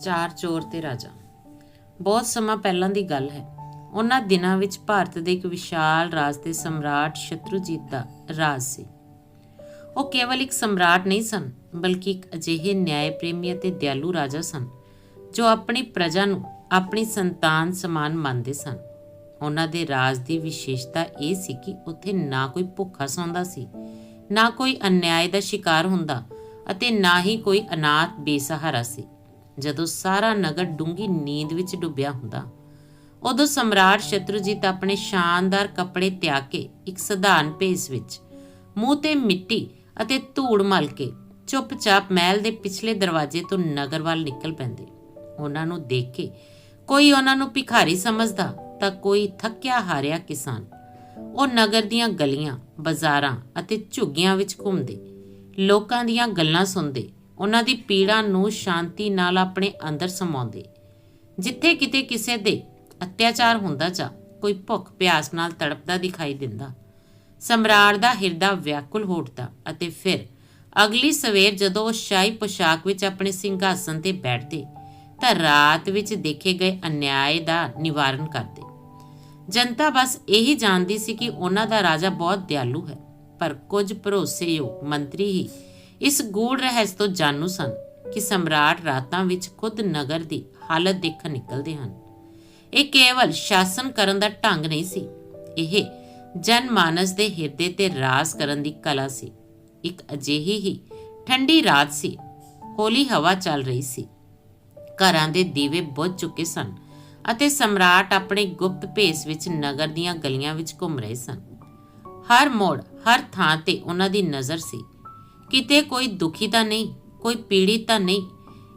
ਚਾਰ ਚੋਰ ਤੇ ਰਾਜਾ। ਬਹੁਤ ਸਮਾਂ ਪਹਿਲਾਂ ਦੀ ਗੱਲ ਹੈ। ਉਹਨਾਂ ਦਿਨਾਂ ਵਿੱਚ ਭਾਰਤ ਦੇ ਇੱਕ ਵਿਸ਼ਾਲ ਰਾਜ ਦੇ ਸਮਰਾਟ ਸ਼ਤਰੂਜੀਤ ਦਾ ਰਾਜ ਸੀ। ਉਹ ਕੇਵਲ ਇੱਕ ਸਮਰਾਟ ਨਹੀਂ ਸਨ, ਬਲਕਿ ਇੱਕ ਅਜਿਹੇ ਨਿਆਂ ਪ੍ਰੇਮੀ ਅਤੇ ਦਿਆਲੂ ਰਾਜਾ ਸਨ, ਜੋ ਆਪਣੀ ਪ੍ਰਜਾ ਨੂੰ ਆਪਣੀ ਸੰਤਾਨ ਸਮਾਨ ਮੰਨਦੇ ਸਨ। ਉਹਨਾਂ ਦੇ ਰਾਜ ਦੀ ਵਿਸ਼ੇਸ਼ਤਾ ਇਹ ਸੀ ਕਿ ਉੱਥੇ ਨਾ ਕੋਈ ਭੁੱਖਾ ਸੌਂਦਾ ਸੀ, ਨਾ ਕੋਈ ਅਨਿਆਏ ਦਾ ਸ਼ਿਕਾਰ ਹੁੰਦਾ ਅਤੇ ਨਾ ਹੀ ਕੋਈ ਅਨਾਥ ਬੇਸਹਾਰਾ ਸੀ। ਜਦੋਂ ਸਾਰਾ ਨਗਰ ਡੂੰਗੀ ਨੀਂਦ ਵਿੱਚ ਡੁੱਬਿਆ ਹੁੰਦਾ, ਉਦੋਂ ਸਮਰਾਟ ਸ਼ਤਰੂਜੀਤ ਆਪਣੇ ਸ਼ਾਨਦਾਰ ਕੱਪੜੇ ਤਿਆਗ ਕੇ ਇੱਕ ਸਧਾਰਨ ਭੇਸ ਵਿੱਚ ਮੂੰਹ ਤੇ ਮਿੱਟੀ ਅਤੇ ਧੂੜ ਮਲ ਕੇ ਚੁੱਪਚਾਪ ਮਹਿਲ ਦੇ ਪਿਛਲੇ ਦਰਵਾਜ਼ੇ ਤੋਂ ਨਗਰ ਵੱਲ ਨਿਕਲ ਪੈਂਦੇ। ਉਹਨਾਂ ਨੂੰ ਦੇਖ ਕੇ ਕੋਈ ਉਹਨਾਂ ਨੂੰ ਭਿਖਾਰੀ ਸਮਝਦਾ ਤਾਂ ਕੋਈ ਥੱਕਿਆ ਹਾਰਿਆ ਕਿਸਾਨ। ਉਹ ਨਗਰ ਦੀਆਂ ਗਲੀਆਂ, ਬਾਜ਼ਾਰਾਂ ਅਤੇ ਝੁੱਗੀਆਂ ਵਿੱਚ ਘੁੰਮਦੇ, ਲੋਕਾਂ ਦੀਆਂ ਗੱਲਾਂ ਸੁਣਦੇ ਉਹਨਾਂ ਦੀ ਪੀੜਾ ਨੂੰ ਸ਼ਾਂਤੀ ਨਾਲ ਆਪਣੇ ਅੰਦਰ ਸਮਾਉਂਦੇ। ਜਿੱਥੇ ਕਿਤੇ ਕਿਸੇ ਦੇ ਅਤਿਆਚਾਰ ਹੁੰਦਾ ਚਾ ਕੋਈ ਭੁੱਖ ਪਿਆਸ ਨਾਲ ਤੜਪਦਾ ਦਿਖਾਈ ਦਿੰਦਾ, ਸਮਰਾਟ ਦਾ ਹਿਰਦਾ ਵਿਆਕੁਲ ਹੋ ਅਤੇ ਫਿਰ ਅਗਲੀ ਸਵੇਰ ਜਦੋਂ ਉਹ ਸ਼ਾਹੀ ਪੋਸ਼ਾਕ ਵਿੱਚ ਆਪਣੇ ਸਿੰਘਾਸਨ ਤੇ ਬੈਠਦੇ, ਤਾਂ ਰਾਤ ਵਿੱਚ ਦੇਖੇ ਗਏ ਅਨਿਆਏ ਦਾ ਨਿਵਾਰਨ ਕਰਦੇ। ਜਨਤਾ ਬਸ ਇਹੀ ਜਾਣਦੀ ਸੀ ਕਿ ਉਹਨਾਂ ਦਾ ਰਾਜਾ ਬਹੁਤ ਦਿਆਲੂ ਹੈ, ਪਰ ਕੁਝ ਭਰੋਸੇਯੋਗ ਮੰਤਰੀ ਹੀ ਇਸ ਗੂੜ ਰਹੱਸ ਤੋਂ ਜਾਣੂ ਸਨ ਕਿ ਸਮਰਾਟ ਰਾਤਾਂ ਵਿੱਚ ਖੁਦ ਨਗਰ ਦੀ ਹਾਲਤ ਦੇਖਣ ਨਿਕਲਦੇ ਹਨ। ਇਹ ਕੇਵਲ ਸ਼ਾਸਨ ਕਰਨ ਦਾ ਢੰਗ ਨਹੀਂ ਸੀ। ਇਹ ਜਨਮਾਨਸ ਦੇ ਹਿਰਦੇ ਤੇ ਰਾਜ ਕਰਨ ਦੀ ਕਲਾ ਸੀ। ਇੱਕ ਅਜਿਹੀ ਹੀ ਠੰਡੀ ਰਾਤ ਸੀ, ਹੌਲੀ ਹਵਾ ਚੱਲ ਰਹੀ ਸੀ। ਘਰਾਂ ਦੇ ਦੀਵੇ ਬੁੱਝ ਚੁੱਕੇ ਸਨ ਅਤੇ ਸਮਰਾਟ ਆਪਣੇ ਗੁਪਤ ਭੇਸ ਵਿੱਚ ਨਗਰ ਦੀਆਂ ਗਲੀਆਂ ਵਿੱਚ ਘੁੰਮ ਰਹੇ ਸਨ। ਹਰ ਮੋੜ, ਹਰ ਥਾਂ ਤੇ ਉਹਨਾਂ ਦੀ ਨਜ਼ਰ ਸੀ। ਕਿਤੇ ਕੋਈ ਦੁਖੀ ਤਾਂ ਨਹੀਂ, ਕੋਈ ਪੀੜਿਤ ਤਾਂ ਨਹੀਂ।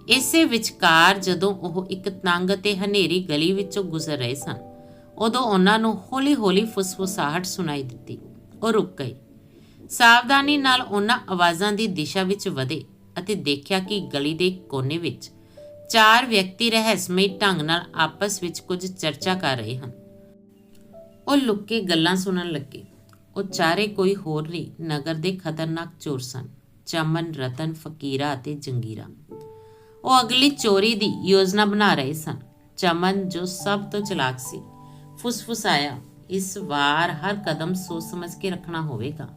ਇਸੇ ਵਿਚਕਾਰ ਜਦੋਂ ਉਹ ਇੱਕ ਤੰਗ ਤੇ ਹਨੇਰੀ ਗਲੀ ਵਿੱਚੋਂ ਗੁਜ਼ਰ ਰਹੇ ਸਨ, ਉਦੋਂ ਉਹਨਾਂ ਨੂੰ ਹੌਲੀ-ਹੌਲੀ ਫੁਸਫੁਸਾਹਟ ਸੁਣਾਈ ਦਿੱਤੀ। ਉਹ ਰੁਕ ਗਏ। ਸਾਵਧਾਨੀ ਨਾਲ ਉਹਨਾਂ ਆਵਾਜ਼ਾਂ ਦੀ ਦਿਸ਼ਾ ਵਿੱਚ ਵਧੇ ਅਤੇ ਦੇਖਿਆ ਕਿ ਗਲੀ ਦੇ ਕੋਨੇ ਵਿੱਚ ਚਾਰ ਵਿਅਕਤੀ ਰਹੱਸਮਈ ਢੰਗ ਨਾਲ ਆਪਸ ਵਿੱਚ ਕੁਝ ਚਰਚਾ ਕਰ ਰਹੇ ਹਨ। ਉਹ ਲੁੱਕ ਕੇ ਗੱਲਾਂ ਸੁਣਨ ਲੱਗੇ। ਉਹ ਚਾਰੇ ਕੋਈ ਹੋਰ ਨਹੀਂ, ਨਗਰ ਦੇ ਖਤਰਨਾਕ ਚੋਰ ਸਨ। ਚਮਨ, ਰਤਨ, ਫਕੀਰਾ ਅਤੇ ਜੰਗੀਰਾ। ਉਹ ਅਗਲੀ ਚੋਰੀ ਦੀ ਯੋਜਨਾ ਬਣਾ ਰਹੇ ਸਨ। ਚਮਨ, ਜੋ ਸਭ ਤੋਂ ਚਲਾਕ ਸੀ, ਫੁਸਫੁਸਾਇਆ, ਇਸ ਵਾਰ ਹਰ ਕਦਮ ਸੋਚ ਸਮਝ ਕੇ ਰੱਖਣਾ ਹੋਵੇਗਾ।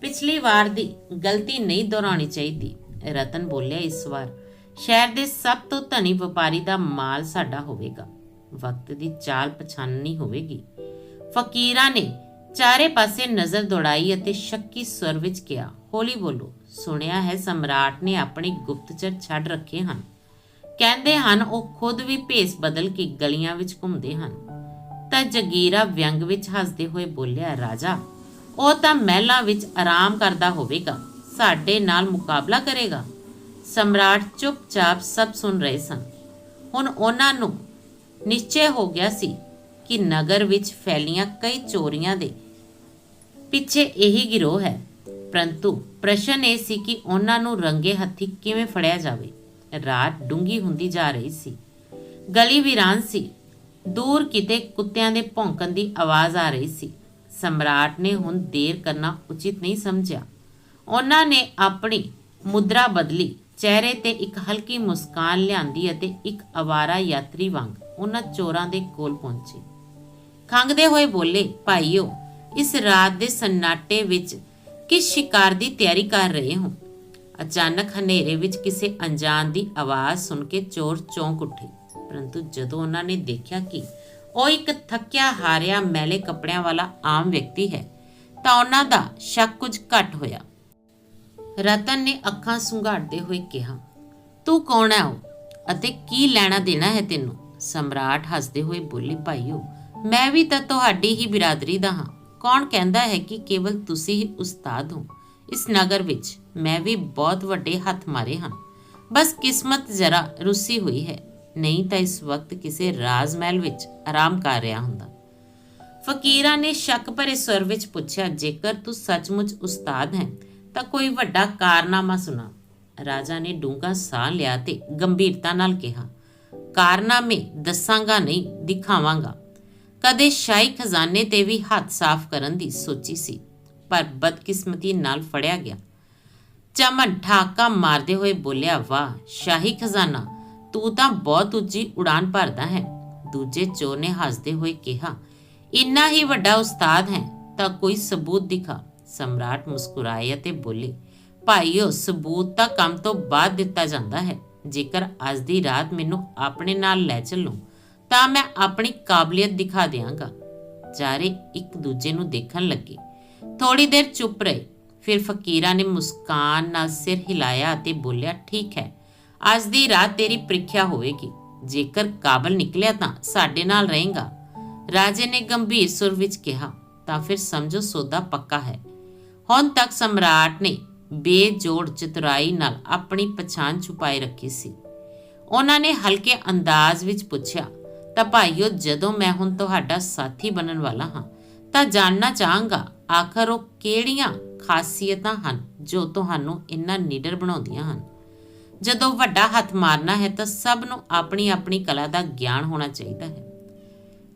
ਪਿਛਲੀ ਵਾਰ ਦੀ ਗਲਤੀ ਨਹੀਂ ਦੁਹਰਾਉਣੀ ਚਾਹੀਦੀ। ਰਤਨ ਬੋਲਿਆ, ਇਸ ਵਾਰ ਸ਼ਹਿਰ ਦੇ ਸਭ ਤੋਂ ਧਨੀ ਵਪਾਰੀ ਦਾ ਮਾਲ ਸਾਡਾ ਹੋਵੇਗਾ। ਵਕਤ ਦੀ ਚਾਲ ਪਛਾਣਨੀ ਹੋਵੇਗੀ। ਫਕੀਰਾਂ ਨੇ ਚਾਰੇ ਪਾਸੇ ਨਜ਼ਰ ਦੌੜਾਈ ਅਤੇ ਸ਼ੱਕੀ ਸੁਰ ਵਿੱਚ ਕਿਹਾ, ਹੌਲੀ ਬੋਲੋ ਸੁਣਿਆ ਹੈ, ਸਮਰਾਟ ਨੇ ਆਪਣੇ ਗੁਪਤਚਰ ਛੱਡ ਰੱਖੇ ਹਨ। ਕਹਿੰਦੇ ਹਨ, ਉਹ ਖੁਦ ਵੀ ਭੇਸ ਬਦਲ ਕੇ ਗਲੀਆਂ ਵਿੱਚ ਘੁੰਮਦੇ ਹਨ। ਤਾਂ ਜਗੀਰਾ ਵਿਅੰਗ ਵਿੱਚ ਹੱਸਦੇ ਹੋਏ ਬੋਲਿਆ, ਰਾਜਾ, ਉਹ ਤਾਂ ਮਹਿਲਾਂ ਵਿੱਚ ਆਰਾਮ ਕਰਦਾ ਹੋਵੇਗਾ, ਸਾਡੇ ਨਾਲ ਮੁਕਾਬਲਾ ਕਰੇਗਾ। ਸਮਰਾਟ ਚੁੱਪਚਾਪ ਸਭ ਸੁਣ ਰਹੇ ਸਨ। ਹੁਣ ਉਹਨਾਂ ਨੂੰ ਨਿਸ਼ਚੈ ਹੋ ਗਿਆ ਸੀ ਕਿ ਨਗਰ ਵਿੱਚ ਫੈਲੀਆਂ ਕਈ ਚੋਰੀਆਂ ਦੇ ਪਿੱਛੇ ਇਹੀ ਗਿਰੋਹ ਹੈ। ਪਰੰਤੂ ਪ੍ਰਸ਼ਨ ਇਹ ਸੀ ਕਿ ਉਹਨਾਂ ਨੂੰ ਰੰਗੇ ਹੱਥੀ ਕਿਵੇਂ ਫੜਿਆ ਜਾਵੇ। ਰਾਤ ਡੂੰਗੀ ਹੁੰਦੀ ਜਾ ਰਹੀ ਸੀ। ਗਲੀ ਵੀਰਾਨ ਸੀ। ਦੂਰ ਕਿਤੇ ਕੁੱਤਿਆਂ ਦੇ ਭੌਂਕਣ ਦੀ ਆਵਾਜ਼ ਆ ਰਹੀ ਸੀ। ਸਮਰਾਟ ਨੇ ਹੁਣ ਦੇਰ ਕਰਨਾ ਉਚਿਤ ਨਹੀਂ ਸਮਝਿਆ। ਉਹਨਾਂ ਨੇ ਆਪਣੀ ਮੁਦਰਾ ਬਦਲੀ, ਚਿਹਰੇ ਤੇ ਇੱਕ ਹਲਕੀ ਮੁਸਕਾਨ ਲਿਆਂਦੀ ਅਤੇ ਇੱਕ ਅਵਾਰਾ ਯਾਤਰੀ ਵਾਂਗ ਉਹਨਾਂ ਚੋਰਾਂ ਦੇ ਕੋਲ ਪਹੁੰਚੇ। ਖੰਗਦੇ ਹੋਏ ਬੋਲੇ, ਭਾਈਓ, ਇਸ ਰਾਤ ਦੇ ਸੰਨਾਟੇ ਵਿੱਚ ਕਿਸ ਸ਼ਿਕਾਰ ਦੀ ਤਿਆਰੀ ਕਰ ਰਹੇ ਹੋ? ਅਚਾਨਕ ਹਨੇਰੇ ਵਿੱਚ ਕਿਸੇ ਅਣਜਾਣ ਦੀ ਆਵਾਜ਼ ਸੁਣ ਕੇ ਚੋਰ ਚੌਂਕ ਉੱਠੇ। ਪਰੰਤੂ ਜਦੋਂ ਉਹਨਾਂ ਨੇ ਦੇਖਿਆ ਕਿ ਉਹ ਇੱਕ ਥੱਕਿਆ ਹਾਰਿਆ ਮੈਲੇ ਕੱਪੜਿਆਂ ਵਾਲਾ ਆਮ ਵਿਅਕਤੀ ਹੈ, ਤਾਂ ਉਹਨਾਂ ਦਾ ਸ਼ੱਕ ਕੁਝ ਘਟ ਹੋਇਆ। ਰਤਨ ਨੇ ਅੱਖਾਂ ਸੁੰਘਾੜਦੇ ਹੋਏ ਕਿਹਾ, ਤੂੰ ਕੌਣ ਹੈ ਉਹ? ਅਤੇ ਕੀ ਲੈਣਾ ਦੇਣਾ ਹੈ ਤੈਨੂੰ? ਸਮਰਾਟ ਹੱਸਦੇ ਹੋਏ ਬੋਲੇ, ਭਾਈਓ, ਮੈਂ ਵੀ ਤਾਂ ਤੁਹਾਡੀ ਹੀ ਬਿਰਾਦਰੀ ਦਾ ਹਾਂ। ਕੌਣ ਕਹਿੰਦਾ ਹੈ ਕਿ ਕੇਵਲ ਤੁਸੀਂ ਹੀ ਉਸਤਾਦ ਹੋ? ਇਸ ਨਗਰ ਵਿੱਚ ਮੈਂ ਵੀ ਬਹੁਤ ਵੱਡੇ ਹੱਥ ਮਾਰੇ ਹਨ ਬਸ ਕਿਸਮਤ ਜ਼ਰਾ ਰੁੱਸੀ ਹੋਈ ਹੈ। ਨਹੀਂ ਤਾਂ ਇਸ ਵਕਤ ਕਿਸੇ ਰਾਜ ਮਹਿਲ ਵਿੱਚ ਆਰਾਮ ਕਰ ਰਿਹਾ ਹੁੰਦਾ। ਫਕੀਰਾਂ ਨੇ ਸ਼ੱਕ ਭਰੇ ਸਵਰ ਵਿੱਚ ਪੁੱਛਿਆ, ਜੇਕਰ ਤੂੰ ਸੱਚਮੁੱਚ ਉਸਤਾਦ ਹੈ, ਤਾਂ ਕੋਈ ਵੱਡਾ ਕਾਰਨਾਮਾ ਸੁਣਾ। ਰਾਜਾ ਨੇ ਡੂੰਘਾ ਸਾਹ ਲਿਆ ਤੇ ਗੰਭੀਰਤਾ ਨਾਲ ਕਿਹਾ, ਕਾਰਨਾਮੇ ਦੱਸਾਂਗਾ ਨਹੀਂ, ਦਿਖਾਵਾਂਗਾ। ਕਦੇ ਸ਼ਾਹੀ ਖਜ਼ਾਨੇ ਤੇ ਵੀ ਹੱਥ ਸਾਫ਼ ਕਰਨ ਦੀ ਸੋਚੀ ਸੀ, ਪਰ ਬਦਕਿਸਮਤੀ ਨਾਲ ਫੜਿਆ ਗਿਆ। ਚਮਨ ਠਾਕਾ ਮਾਰਦੇ ਹੋਏ ਬੋਲਿਆ, ਵਾਹ, ਸ਼ਾਹੀ ਖਜ਼ਾਨਾ, ਤੂੰ ਤਾਂ ਬਹੁਤ ਉੱਚੀ ਉਡਾਨ ਭਰਦਾ ਹੈ। ਦੂਜੇ ਚੋਰ ਨੇ ਹੱਸਦੇ ਹੋਏ ਕਿਹਾ, ਇੰਨਾ ਹੀ ਵੱਡਾ ਉਸਤਾਦ ਹੈ, ਤਾਂ ਕੋਈ ਸਬੂਤ ਦਿਖਾ? ਸਮਰਾਟ ਮੁਸਕਰਾਏ ਅਤੇ ਬੋਲੇ ਭਾਈਓ ਸਬੂਤ ਤਾਂ ਕੰਮ ਤੋਂ ਬਾਅਦ ਦਿੱਤਾ ਜਾਂਦਾ ਹੈ। ਜੇਕਰ ਅੱਜ ਦੀ ਰਾਤ ਮੈਨੂੰ ਆਪਣੇ ਨਾਲ ਲੈ ਚੱਲੋ ਤਾਂ ਮੈਂ ਆਪਣੀ ਕਾਬਲੀਅਤ ਦਿਖਾ ਦਿਆਂਗਾ। ਚਾਰੇ ਇੱਕ ਦੂਜੇ ਨੂੰ ਦੇਖਣ ਲੱਗੇ। ਥੋੜੀ ਦੇਰ ਚੁੱਪ ਰਹੇ। ਫਿਰ ਫਕੀਰਾ ਨੇ ਮੁਸਕਾਨ ਨਾਲ ਸਿਰ ਹਿਲਾਇਆ ਅਤੇ ਬੋਲਿਆ, ਠੀਕ ਹੈ, ਅੱਜ ਦੀ ਰਾਤ ਤੇਰੀ ਪ੍ਰੀਖਿਆ ਹੋਵੇਗੀ। ਜੇਕਰ ਕਾਬਲ ਨਿਕਲਿਆ ਤਾਂ ਸਾਡੇ ਨਾਲ ਰਹੇਗਾ। ਰਾਜੇ ਨੇ ਗੰਭੀਰ ਸੁਰ ਵਿੱਚ ਕਿਹਾ, ਤਾਂ ਫਿਰ ਸਮਝੋ ਸੌਦਾ ਪੱਕਾ ਹੈ। ਹੁਣ ਤੱਕ ਸਮਰਾਟ ਨੇ ਬੇਜੋੜ ਚਤੁਰਾਈ ਨਾਲ ਆਪਣੀ ਪਛਾਣ ਛੁਪਾਈ ਰੱਖੀ ਸੀ। ਉਹਨਾਂ ਨੇ ਹਲਕੇ ਅੰਦਾਜ਼ ਵਿੱਚ ਪੁੱਛਿਆ ਤਾਂ ਭਾਈਓ, ਜਦੋਂ ਮੈਂ ਹੁਣ ਤੁਹਾਡਾ ਸਾਥੀ ਬਣਨ ਵਾਲਾ ਹਾਂ, ਤਾਂ ਜਾਣਨਾ ਚਾਹਾਂਗਾ, ਆਖਰ ਉਹ ਕਿਹੜੀਆਂ ਖਾਸੀਅਤਾਂ ਹਨ ਜੋ ਤੁਹਾਨੂੰ ਇੰਨਾ ਨਿਡਰ ਬਣਾਉਂਦੀਆਂ ਹਨ? ਜਦੋਂ ਵੱਡਾ ਹੱਥ ਮਾਰਨਾ ਹੈ, ਤਾਂ ਸਭ ਨੂੰ ਆਪਣੀ ਆਪਣੀ ਕਲਾ ਦਾ ਗਿਆਨ ਹੋਣਾ ਚਾਹੀਦਾ ਹੈ।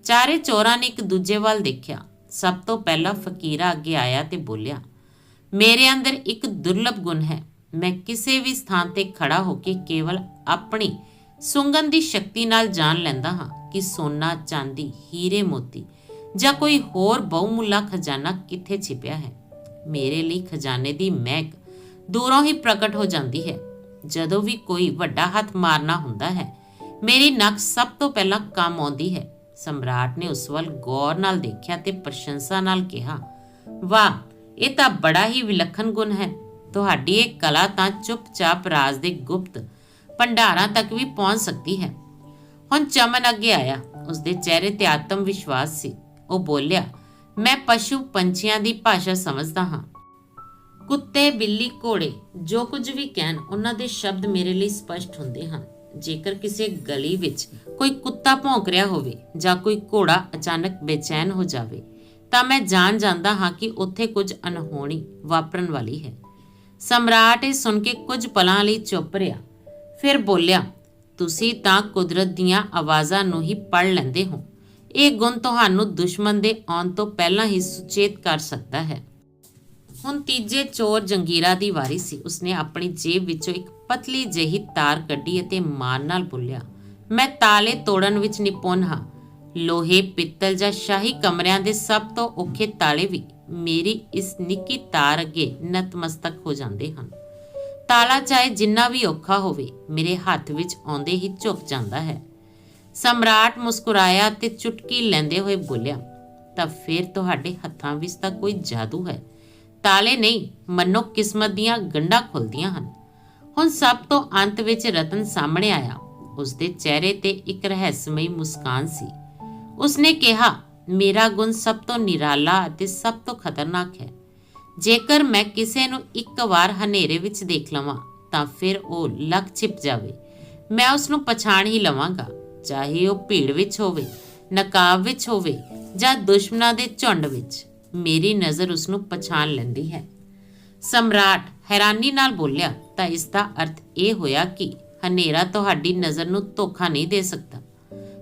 ਚਾਰੇ ਚੋਰਾਂ ਨੇ ਇੱਕ ਦੂਜੇ ਵੱਲ ਦੇਖਿਆ। ਸਭ ਤੋਂ ਪਹਿਲਾਂ ਫਕੀਰਾ ਅੱਗੇ ਆਇਆ ਤੇ ਬੋਲਿਆ, ਮੇਰੇ ਅੰਦਰ ਇੱਕ ਦੁਰਲਭ ਗੁਣ ਹੈ। ਮੈਂ ਕਿਸੇ ਵੀ ਸਥਾਨ ਤੇ ਖੜਾ ਹੋ ਕੇ ਕੇਵਲ ਆਪਣੀ ਸੁੰਗਨ ਦੀ ਸ਼ਕਤੀ ਨਾਲ ਜਾਣ ਲੈਂਦਾ ਹਾਂ। ਕਿ ਸੋਨਾ, ਚਾਂਦੀ, ਹੀਰੇ, ਮੋਤੀ ਜਾਂ ਕੋਈ ਹੋਰ ਬਹੁਮੁੱਲਾ ਖਜ਼ਾਨਾ ਕਿੱਥੇ ਛਿਪਿਆ ਹੈ? ਮੇਰੇ ਲਈ ਖਜ਼ਾਨੇ ਦੀ ਮਹਿਕ ਦੂਰੋਂ ਹੀ ਪ੍ਰਗਟ ਹੋ ਜਾਂਦੀ ਹੈ। ਜਦੋਂ ਵੀ ਕੋਈ ਵੱਡਾ ਹੱਥ ਮਾਰਨਾ ਹੁੰਦਾ ਹੈ, ਮੇਰੀ ਨੱਕ ਸਭ ਤੋਂ ਪਹਿਲਾਂ ਕੰਮ ਆਉਂਦੀ ਹੈ। ਸਮਰਾਟ ਨੇ ਉਸ ਵੱਲ ਗੌਰ ਨਾਲ ਦੇਖਿਆ ਤੇ ਪ੍ਰਸ਼ੰਸਾ ਨਾਲ ਕਿਹਾ, ਵਾਹ, ਇਹ ਤਾਂ ਬੜਾ ਹੀ ਵਿਲੱਖਣ ਗੁਣ ਹੈ। ਤੁਹਾਡੀ ਇਹ ਕਲਾ ਤਾਂ ਚੁੱਪਚਾਪ ਰਾਜ ਦੇ ਗੁਪਤ ਭੰਡਾਰਾਂ ਤੱਕ ਵੀ ਪਹੁੰਚ ਸਕਦੀ ਹੈ। ਹੁਣ ਚਮਨ ਅੱਗੇ ਆਇਆ। ਉਸਦੇ ਚਿਹਰੇ ਤੇ ਆਤਮ ਵਿਸ਼ਵਾਸ ਸੀ। ਉਹ ਬੋਲਿਆ, ਮੈਂ ਪਸ਼ੂ ਪੰਛੀਆਂ ਦੀ ਭਾਸ਼ਾ ਸਮਝਦਾ ਹਾਂ। ਕੁੱਤੇ, ਬਿੱਲੀ, ਘੋੜੇ, ਜੋ ਕੁਝ ਵੀ ਕਹਿਣ, ਉਹਨਾਂ ਦੇ ਸ਼ਬਦ ਮੇਰੇ ਲਈ ਸਪਸ਼ਟ ਹੁੰਦੇ ਹਨ। ਜੇਕਰ ਕਿਸੇ ਗਲੀ ਵਿੱਚ ਕੋਈ ਕੁੱਤਾ ਭੌਂਕ ਰਿਹਾ ਹੋਵੇ ਜਾਂ ਕੋਈ ਘੋੜਾ ਅਚਾਨਕ ਬੇਚੈਨ ਹੋ ਜਾਵੇ, ਤਾਂ ਮੈਂ ਜਾਣ ਜਾਂਦਾ ਹਾਂ ਕਿ ਉੱਥੇ ਕੁਝ ਅਨਹੋਣੀ ਵਾਪਰਨ ਵਾਲੀ ਹੈ। ਸਮਰਾਟ ਇਹ ਸੁਣ ਕੇ ਕੁਝ ਪਲਾਂ ਲਈ ਚੁੱਪ ਰਿਹਾ। ਫਿਰ ਬੋਲਿਆ ਤੁਸੀਂ ਤਾਂ ਕੁਦਰਤ ਦੀਆਂ ਆਵਾਜ਼ਾਂ ਨੂੰ ਹੀ ਪੜ ਲੈਂਦੇ ਹੋ। ਇਹ ਗੁਣ ਤੁਹਾਨੂੰ ਦੁਸ਼ਮਣ ਦੇ ਆਉਣ ਤੋਂ ਪਹਿਲਾਂ ਹੀ ਸੁਚੇਤ ਕਰ ਸਕਦਾ ਹੈ। ਹੁਣ ਤੀਜੇ ਚੋਰ ਜੰਗੀਰਾ ਦੀ ਵਾਰੀ ਸੀ। ਉਸਨੇ ਆਪਣੀ ਜੇਬ ਵਿੱਚੋਂ ਇੱਕ ਪਤਲੀ ਜਿਹੀ ਤਾਰ ਕੱਢੀ ਅਤੇ ਮਾਨ ਨਾਲ ਬੋਲਿਆ, ਮੈਂ ਤਾਲੇ ਤੋੜਨ ਵਿੱਚ ਨਿਪੁੰਨ ਹਾਂ। ਲੋਹੇ, ਪਿੱਤਲ ਜਾਂ ਸ਼ਾਹੀ ਕਮਰਿਆਂ ਦੇ ਸਭ ਤੋਂ ਔਖੇ ਤਾਲੇ ਵੀ ਮੇਰੀ ਇਸ ਨਿੱਕੀ ਤਾਰ ਅੱਗੇ ਨਤਮਸਤਕ ਹੋ ਜਾਂਦੇ ਹਨ। ਤਾਲਾ ਚਾਹੇ ਜਿੰਨਾ ਵੀ ਔਖਾ ਹੋਵੇ, ਮੇਰੇ ਹੱਥ ਵਿੱਚ ਆਉਂਦੇ ਹੀ ਝੁਕ ਜਾਂਦਾ ਹੈ। ਸਮਰਾਟ ਮੁਸਕਰਾਇਆ ਤੇ ਚੁਟਕੀ ਲੈਂਦੇ ਹੋਏ ਬੋਲਿਆ, ਤਾਂ ਫਿਰ ਤੁਹਾਡੇ ਹੱਥਾਂ ਵਿੱਚ ਤਾਂ ਕੋਈ ਜਾਦੂ ਹੈ। ਤਾਲੇ ਨਹੀਂ, ਮੰਨੋ ਕਿਸਮਤ ਦੀਆਂ ਗੰਢਾਂ ਖੁੱਲਦੀਆਂ ਹਨ। ਹੁਣ ਸਭ ਤੋਂ ਅੰਤ ਵਿੱਚ ਰਤਨ ਸਾਹਮਣੇ ਆਇਆ। ਉਸਦੇ ਚਿਹਰੇ ਤੇ ਇੱਕ ਰਹੱਸਮਈ ਮੁਸਕਾਨ ਸੀ। ਉਸਨੇ ਕਿਹਾ, ਮੇਰਾ ਗੁਣ ਸਭ ਤੋਂ ਨਿਰਾਲਾ ਅਤੇ ਸਭ ਤੋਂ ਖਤਰਨਾਕ ਹੈ। ਜੇਕਰ ਮੈਂ ਕਿਸੇ ਨੂੰ ਇੱਕ ਵਾਰ ਹਨੇਰੇ ਵਿੱਚ ਦੇਖ ਲਵਾਂ, ਤਾਂ ਫਿਰ ਉਹ ਲੱਕ ਛਿਪ ਜਾਵੇ। ਮੈਂ ਉਸ ਨੂੰ ਪਛਾਣ ਹੀ ਲਵਾਂਗਾ, ਚਾਹੇ ਉਹ ਭੀੜ ਵਿੱਚ ਹੋਵੇ, ਨਕਾਬ ਵਿੱਚ ਹੋਵੇ, ਜਾਂ ਦੁਸ਼ਮਣਾਂ ਦੇ ਝੁੰਡ ਵਿੱਚ। ਮੇਰੀ ਨਜ਼ਰ ਉਸ ਨੂੰ ਪਛਾਣ ਲੈਂਦੀ ਹੈ। ਸਮਰਾਟ ਹੈਰਾਨੀ ਨਾਲ ਬੋਲਿਆ, ਤਾਂ ਇਸ ਦਾ ਅਰਥ ਇਹ ਹੋਇਆ ਕਿ ਹਨੇਰਾ ਤੁਹਾਡੀ ਨਜ਼ਰ ਨੂੰ ਧੋਖਾ ਨਹੀਂ ਦੇ ਸਕਦਾ।